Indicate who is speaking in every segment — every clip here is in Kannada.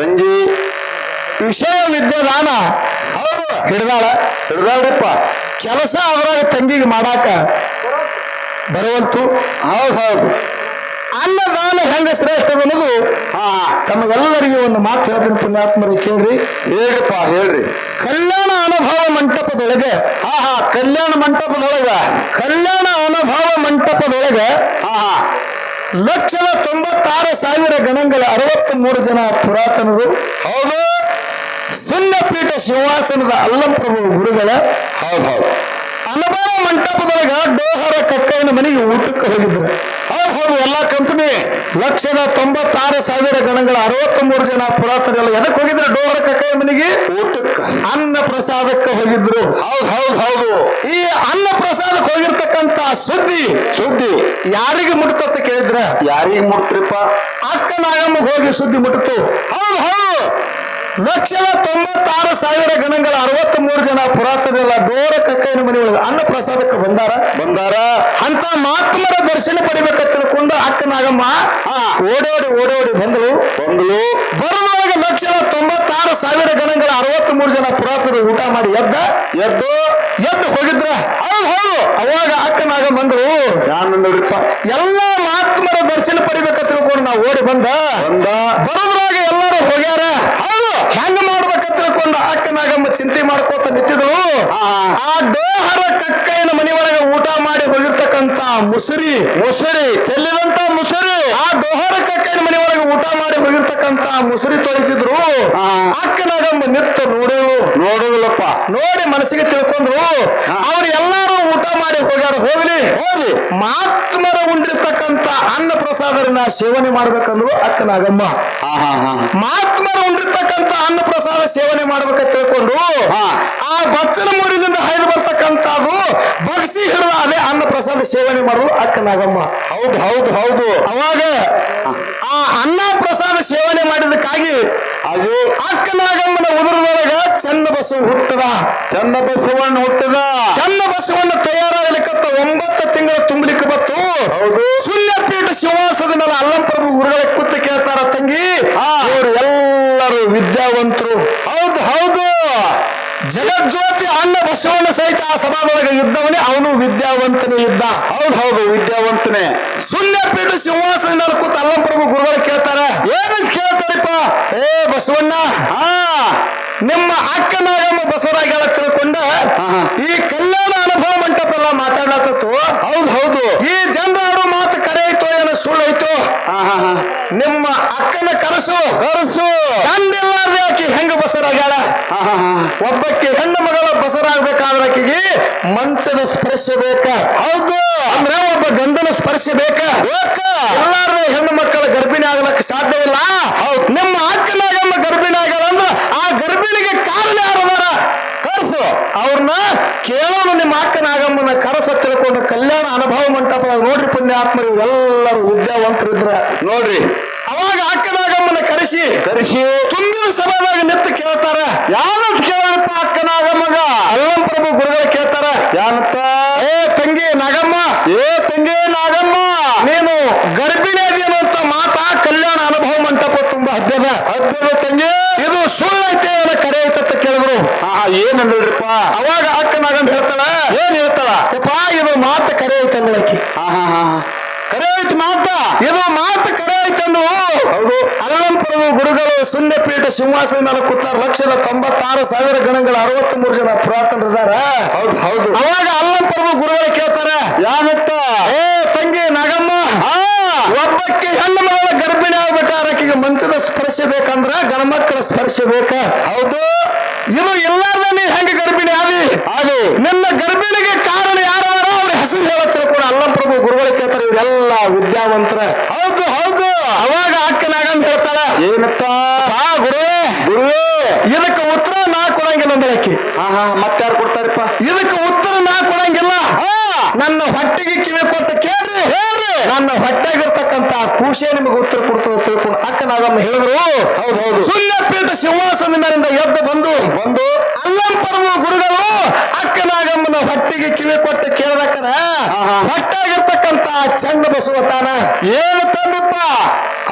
Speaker 1: ತಂಗಿ
Speaker 2: ವಿಷಯ ವಿದ್ಯಾದಾನ
Speaker 1: ಹೌದು.
Speaker 2: ಹಿಡ್ದಾಳ.
Speaker 1: ಹಿಡ್ದಾಳ್ರಿಪ್ಪ.
Speaker 2: ಕೆಲಸ ಅವರಾಗ ತಂಗಿಗೆ ಮಾಡಾಕ ಬರವಲ್ತು.
Speaker 1: ಹೌದು ಹೌದು.
Speaker 2: ಅನ್ನದಾನ ಹೆಂಗ ಶ್ರೇಷ್ಠ ಅನ್ನೋದು
Speaker 1: ಆ
Speaker 2: ತಮಗೆಲ್ಲರಿಗೂ ಒಂದು ಮಾತು ಹೇಳ್ತೀನಿ ಪುಣ್ಯಾತ್ಮರಿಗೆ ಕೇಳ್ರಿ.
Speaker 1: ಹೇಳ್ರಿಪ್ಪ ಹೇಳ್ರಿ.
Speaker 2: ಕಲ್ಯಾಣ ಅನುಭವ ಮಂಟಪದೊಳಗೆ
Speaker 1: ಆಹಾ ಹಾ. ಕಲ್ಯಾಣ ಮಂಟಪದೊಳಗ.
Speaker 2: ಕಲ್ಯಾಣ ಅನುಭವ ಮಂಟಪದೊಳಗೆ
Speaker 1: ಹಾ ಹಾ.
Speaker 2: ಲಕ್ಷದ ತೊಂಬತ್ತಾರು ಸಾವಿರ ಗಣಗಳ ಅರವತ್ತ್ ಮೂರು ಜನ ಪುರಾತನರು
Speaker 1: ಹೌದು.
Speaker 2: ಸುಣ್ಣಪೀಠ ಸಿಂಹಾಸನದ ಅಲ್ಲಂಪ್ರಭು ಗುರುಗಳ
Speaker 1: ಹೌದು ಹೌದು.
Speaker 2: ಅನುಭವ ಮಂಟಪದೊಳಗ ಡೋಹರ ಕಕ್ಕಯ್ಯನ ಮನೆಗೆ ಊಟಕ್ಕೆ ಹೋಗಿದ್ರು.
Speaker 1: ಹೌದು ಹೌದು ಎಲ್ಲಾ ಕಂಪನಿ
Speaker 2: ಲಕ್ಷದ ತೊಂಬತ್ತಾರು ಸಾವಿರ ಗಣಗಳ ಅರವತ್ತ್ ಜನ ಜನ ಎಲ್ಲ ಎದಕ್ಕೆ ಹೋಗಿದ್ರು ಡೋಹರ ಕಕ್ಕಯ್ಯ ಮನೆಗೆ?
Speaker 1: ಊಟಕ್ಕೆ.
Speaker 2: ಅನ್ನ ಪ್ರಸಾದಕ್ಕೆ ಹೋಗಿದ್ರು.
Speaker 1: ಹೌದು ಹೌದು ಹೌದು.
Speaker 2: ಈ ಅನ್ನ ಪ್ರಸಾದಕ್ಕೆ ಹೋಗಿರ್ತಕ್ಕಂತ ಸುದ್ದಿ
Speaker 1: ಸುದ್ದಿ.
Speaker 2: ಯಾರಿಗೆ ಮುಟ್ತತ್ತ ಕೇಳಿದ್ರ?
Speaker 1: ಯಾರಿಗೆ ಮುಟ್ರಿಪ್ಪ?
Speaker 2: ಅಕ್ಕ ನಾಗಮ್ಮ ಹೋಗಿ ಸುದ್ದಿ ಮುಟ್ಟಿತು
Speaker 1: ಹೌದು ಹೌದು.
Speaker 2: ಲಕ್ಷದ ತೊಂಬತ್ತಾರು ಸಾವಿರ ಗಣಗಳ ಅರವತ್ತ್ ಮೂರು ಜನ ಪುರಾತನೆಲ್ಲ ಡೋರ ಕಕ್ಕೈನ ಮನೆ ಒಳಗೆ ಅನ್ನ ಪ್ರಸಾದಕ್ಕೆ ಬಂದಾರ.
Speaker 1: ಬಂದಾರ.
Speaker 2: ಅಂತ ಮಾತ್ಮರ ದರ್ಶನ ಪಡಿಬೇಕ ತಿಳ್ಕೊಂಡು ಅಕ್ಕ ನಾಗಮ್ಮ. ಓಡೋಡಿ ಓಡೋಡಿ ಬಂದಳು
Speaker 1: ಬಂದ್ಲು.
Speaker 2: ಬರುವಾಗ ಲಕ್ಷದ ತೊಂಬತ್ತಾರು ಸಾವಿರ ಗಣಗಳ ಅರವತ್ತ್ ಮೂರು ಜನ ಪುರಾತನ ಊಟ ಮಾಡಿ ಎದ್ದ.
Speaker 1: ಎದ್ದು.
Speaker 2: ಎದ್ದು ಹೋಗಿದ್ರ.
Speaker 1: ಹೌದು ಹೌದು
Speaker 2: ಅವಾಗ ಅಕ್ಕ ನಾಗಮ್ಮ ಬಂದ್ರು.
Speaker 1: ನಾನು ನೋಡಿಪ್ಪ
Speaker 2: ಎಲ್ಲ ಮಾತ್ಮರ ದರ್ಶನ ಪಡಿಬೇಕ ತಿಳ್ಕೊಂಡು ನಾವು ಓಡಿ ಬಂದ.
Speaker 1: ಬಂದ.
Speaker 2: ಬರೋದ್ರಾಗ ಎಲ್ಲರೂ ಹೋಗ್ಯಾರ. ಹೆಂಗ ಮಾಡ್ಬೇಕಂತ ತಿಳ್ಕೊಂಡು ಅಕ್ಕ ನಾಗಮ್ಮ ಚಿಂತೆ ಮಾಡ್ಕೋತ ನಿಂತಿದ್ರು
Speaker 1: ಹಾ.
Speaker 2: ಆ ಡೋಹರ ಕಕ್ಕೈನ ಮನೆ ಒಳಗೆ ಊಟ ಮಾಡಿ ಹೋಗಿರ್ತಕ್ಕಂತ ಮುಸುರಿ.
Speaker 1: ಮುಸುರಿ. ಚೆಲ್ಲಿದಂತ ಮುಸುರಿ.
Speaker 2: ಆ ದೋಹರ ಕಕ್ಕನ ಮನೆ ಒಳಗೆ ಊಟ ಮಾಡಿ ಹೋಗಿರ್ತಕ್ಕಂತ ಮುಸುರಿ ತೊಳಿತಿದ್ರು.
Speaker 1: ಹಾ.
Speaker 2: ಅಕ್ಕ ನಾಗಮ್ಮ ನಿತ್ತ ನೋಡೇವು
Speaker 1: ನೋಡುದಿಲ್ಲಪ್ಪ
Speaker 2: ನೋಡಿ ಮನಸ್ಸಿಗೆ ತಿಳ್ಕೊಂಡ್ರು. ಅವ್ರು ಎಲ್ಲಾರು ಊಟ ಮಾಡಿ ಹೋಗ್ಯಾರ. ಹೋಗ್ಲಿ. ಹೋಗ್ಲಿ. ಮಾತ್ಮರ ಉಂಡಿರ್ತಕ್ಕಂತ ಅನ್ನ ಪ್ರಸಾದರನ್ನ ಸೇವನೆ ಮಾಡ್ಬೇಕಂದ್ರು
Speaker 1: ಅಕ್ಕನಾಗಮ್ಮ.
Speaker 2: ಮಾತ್ಮರ ಉಂಡಿರ್ತಕ್ಕಂತ ಅನ್ನ ಪ್ರಸಾದ ಸೇವನೆ ಮಾಡ್ಬೇಕಂತ ತಿಳ್ಕೊಂಡು
Speaker 1: ಹಾ.
Speaker 2: ಆ ಬಚ್ಚಲ ಮೂರಿನಿಂದ ಹೈದು ಬರ್ತಕ್ಕಂಥದ್ದು ಬಗ್ಸಿ ಹಿಡಿದ ಅದೇ ಅನ್ನ ಪ್ರಸಾದ ಸೇವನೆ ಮಾಡೋದು ಅಕ್ಕ ನಾಗಮ್ಮ.
Speaker 1: ಹೌದು ಹೌದು ಹೌದು.
Speaker 2: ಅವಾಗ ಆ ಅನ್ನ ಪ್ರಸಾದ ಸೇವನೆ ಮಾಡಿದಕ್ಕಾಗಿ
Speaker 1: ಅದು
Speaker 2: ಅಕ್ಕ ನಾಗಮ್ಮನ ಉದರದೊಳಗ ಚಂದ ಬಸವ ಹುಟ್ಟದ.
Speaker 1: ಚಂದ ಬಸವಣ್ಣ ಹುಟ್ಟದ.
Speaker 2: ಚಂದ ಬಸವಣ್ಣ ತಯಾರಾಗಲಿಕ್ಕ ಒಂಬತ್ತು ತಿಂಗಳ ತುಂಬಲಿಕ್ಕೆ ಬತ್ತು
Speaker 1: ಹೌದು.
Speaker 2: ಪೀಠ ಶಿವಾಸದ ಮೇಲೆ ಅಲ್ಲಂಪ್ರಭು ಗುರುಗಳ ಕೂತು ಕೇಳ್ತಾರ ತಂಗಿ. ಅವರು ಎಲ್ಲರೂ ವಿದ್ಯಾವಂತರು.
Speaker 1: ಹೌದು ಹೌದು.
Speaker 2: ಜಗಜ್ಯೋತಿ ಅನ್ನ ಬಸವಣ್ಣ ಸಹಿತ ಆ ಸಭಾದೊಳಗೆ ಇದ್ದವನೇ ಅವನು ವಿದ್ಯಾವಂತನೇ ಇದ್ದ
Speaker 1: ಹೌದು ಹೌದು ವಿದ್ಯಾವಂತನೇ.
Speaker 2: ಶೂನ್ಯಪೀಠ ಸಿಂಹಾಸನ ಮೇಲೆ ಕೂತು ಅಲ್ಲಂಪ್ರಭು ಗುರುಗಳು ಕೇಳ್ತಾರ
Speaker 1: ಏನಂತ ಕೇಳ್ತಾರಪ್ಪ?
Speaker 2: ಏ ಬಸವಣ್ಣ
Speaker 1: ಹಾ.
Speaker 2: ನಿಮ್ಮ ಅಕ್ಕನಾಗಮ್ಮ ಬಸವರಾಗಿ ತಿಳ್ಕೊಂಡ. ಈ ಕಲ್ಯಾಣ ಅನುಭವ ಮಂಟಪ ಎಲ್ಲ ಮಾತಾಡ್ಲತ್ತತ್ತು
Speaker 1: ಹೌದು ಹೌದು.
Speaker 2: ಈ ಜನರು ಮಾತು ಕರೆ
Speaker 1: ಹಾ
Speaker 2: ನಿಮ್ಮ ಅಕ್ಕನ ಕರಸು
Speaker 1: ಕರಸು
Speaker 2: ಗಂಡಿಲ್ಲಾರ್ದೆ ಆಕಿ ಹೆಂಗ ಬಸರಾಗ್ಯಾಳ?
Speaker 1: ಹಾ ಹಾ ಹಾ.
Speaker 2: ಒಬ್ಬಕ್ಕೆ ಹೆಣ್ಣು ಮಗಳ ಬಸರಾಗ್ಬೇಕಾದ್ರೆ ಆಕಿಗೆ ಮಂಚದ ಸ್ಪರ್ಶ ಬೇಕ. ಹೌದು. ಅಂದ್ರೆ ಒಬ್ಬ ಗಂಡನ ಸ್ಪರ್ಶ ಬೇಕ. ಎಲ್ಲಾರ್ದೆ ಹೆಣ್ಣು ಮಕ್ಕಳ ಗರ್ಭಿಣಿ ಆಗ್ಲಕ್ಕೆ ಸಾಧ್ಯವಿಲ್ಲ ಹೌದು ನಿಮ್ಮ ಅಕ್ಕನಾಗಮ್ಮ ಗರ್ಭಿಣಿ ಆಗ್ಯಾಳ ಅಂದ್ರ ಆ ಗರ್ಭಿಣಿಗೆ ಕಾರಣ ಯಾರದಾರ ಕರ್ಸು ಅವ್ರನ್ನ ಕೇಳೋಣ ನಿಮ್ಮ ಅಕ್ಕನಾಗಮ್ಮನ ಕರಸ ತಿಳ್ಕೊಂಡು ಕಲ್ಯಾಣ ಅನುಭವ ಮಂಟಪ ನೋಡ್ರಿ ಪುಣ್ಯಾತ್ಮರು ಇವರೆಲ್ಲರೂ ವಿದ್ಯಾವಂತರಿದ್ರ.
Speaker 1: ನೋಡ್ರಿ.
Speaker 2: ಅವಾಗ ಅಕ್ಕನಾಗಮ್ಮನ ಕರೆಸಿ
Speaker 1: ಕರೆಸಿ.
Speaker 2: ತುಂಬಿದ ಸಭಾದಾಗ ನಿಂತು ಕೇಳ್ತಾರ.
Speaker 1: ಯಾವತ್ ಕೇಳಪ್ಪ ಅಕ್ಕನಾಗ ಮಗ.
Speaker 2: ಅಲ್ಲಂ ಪ್ರಭು ಗುರುಗಳು ಕೇಳ್ತಾರ.
Speaker 1: ಯಾನಪ್ಪ?
Speaker 2: ಏ ತಂಗಿ ನಾಗಮ್ಮ.
Speaker 1: ಏ ತಂಗಿ ನಾಗಮ್ಮ.
Speaker 2: ನೀನು ಗರ್ಭಿಣಿ ಅದೇನು ಅಂತ ಮಾತಾ ಕಲ್ಯಾಣ ಅನುಭವ ಮಂಟಪ ತುಂಬಾ ಹಬ್ಬದ.
Speaker 1: ಹಬ್ಬದ ತಂಗಿ.
Speaker 2: ಇದು ಸುಳ್ಳೈತೆ ಏನೋ ಕರೆ ಐತೆ ಅಂತ ಕೇಳಿದ್ರು.
Speaker 1: ಹಾ ಏನಂದ್ರಿಪ್ಪ
Speaker 2: ಅವಾಗ ಅಕ್ಕ ನಾಗಮ್ಮ ಹೇಳ್ತಾಳ
Speaker 1: ಏನ್ ಹೇಳ್ತಾಳ?
Speaker 2: ಅಪ್ಪ ಇದು ಮಾತು ಕರೆ ಐತೆ
Speaker 1: ಹಾ ಹಾ ಹಾ ಕರೆ ಐತಿ ಮಾತ.
Speaker 2: ಇದು ಮಾತು ಕರೆ ಐತಂದು
Speaker 1: ಹೌದು.
Speaker 2: ಅಲ್ಲಂ ಪ್ರಭು ಗುರುಗಳು ಶೂನ್ಯಪೀಠ ಸಿಂಹಾಸನ ಮೇಲೆ ಕೂತಾರ ಲಕ್ಷದ ತೊಂಬತ್ತಾರು ಸಾವಿರ ಗಣಗಳ ಅರವತ್ತ್ ಮೂರು ಜನ ಪುರಾತನರಿದಾರ
Speaker 1: ಹೌದು ಹೌದು.
Speaker 2: ಅವಾಗ ಅಲ್ಲಂ ಪ್ರಭು ಗುರುಗಳು ಕೇಳ್ತಾರ
Speaker 1: ಯಾವತ್ತ
Speaker 2: ಏ ತಂಗಿ ನಾಗಮ್ಮ
Speaker 1: ಹಾ
Speaker 2: ಒಬ್ಬಕ್ಕೆ ಹೆಣ್ಣು ಮಗಳ ಗರ್ಭಿಣಿ ಆಗ್ಬೇಕಾದ್ರೆ ಆಕೆಗೆ ಮಂಚದ ಸ್ಪರ್ಶ ಬೇಕಂದ್ರ ಗಣಮಕ್ಕಳ ಸ್ಪರ್ಶ ಬೇಕ?
Speaker 1: ಹೌದು.
Speaker 2: ಇದು ಎಲ್ಲಾರ್ದ ನೀ ಹೆಂಗ ಗರ್ಭಿಣಿ ಆದಿ?
Speaker 1: ಅದು
Speaker 2: ನಿನ್ನ ಗರ್ಭಿಣಿಗೆ ಕಾರಣ ಯಾರವರ ಅವ್ರ ಹೆಸರು ಹೇಳ ಕೂಡ ಅಲ್ಲಂ ಪ್ರಭು ಗುರುಗಳು ಕೇಳ್ತಾರೆ ಇವರೆಲ್ಲ ವಿದ್ಯಾವಂತರ.
Speaker 1: ಹೌದು ಹೌದು.
Speaker 2: ಅವಾಗ ಅಕ್ಕನಾಗಂತ ಹೇಳ್ತಾಳ
Speaker 1: ಏನಪ್ಪ?
Speaker 2: ಆ ಗುರುವೇ.
Speaker 1: ಗುರುವೇ.
Speaker 2: ಇದಕ್ಕೆ ಉತ್ತರ ನಾ ಕೊಡಂಗಿಲ್ಲ ಅಂದಳಕ್ಕಿ
Speaker 1: ಹಾ ಹಾ ಮತ್ತಾರು ಕೊಡ್ತಾರಪ್ಪ?
Speaker 2: ಇದಕ್ಕೆ ಉತ್ತರ ನಾ ಕೊಡಂಗಿಲ್ಲ. ನನ್ನ ಹೊಟ್ಟೆಗೆ ಕಿವಿ ಕೊಟ್ಟು ನನ್ನ ಹೊಟ್ಟೆಗಿರ್ತಕ್ಕಂತ ಖುಷಿ ನಿಮಗೆ ಉತ್ತರ ಕೊಡ್ತದೆ ತಿಳ್ಕೊಂಡು ಅಕ್ಕ ನಾಗಮ್ಮ ಹೇಳಿದ್ರು.
Speaker 1: ಹೌದು.
Speaker 2: ಸುಳ್ಯಪೀಠ ಸಿಂಹಾಸನದ ಮೇಲಿಂದ ಎದ್ದು ಬಂದು
Speaker 1: ಬಂದು
Speaker 2: ಅಲ್ಲಂ ಪರ್ವ ಗುರುಗಳು ಅಕ್ಕ ನಾಗಮ್ಮನ ಹೊಟ್ಟೆಗೆ ಕಿವಿ ಕೊಟ್ಟು ಕೇಳ್ಬೇಕಾರ. ಹೊಟ್ಟಾಗಿರ್ತಕ್ಕಂತ ಚಂದ ಬಸವ ತಾನ
Speaker 1: ಏನು ತಂದಪ್ಪ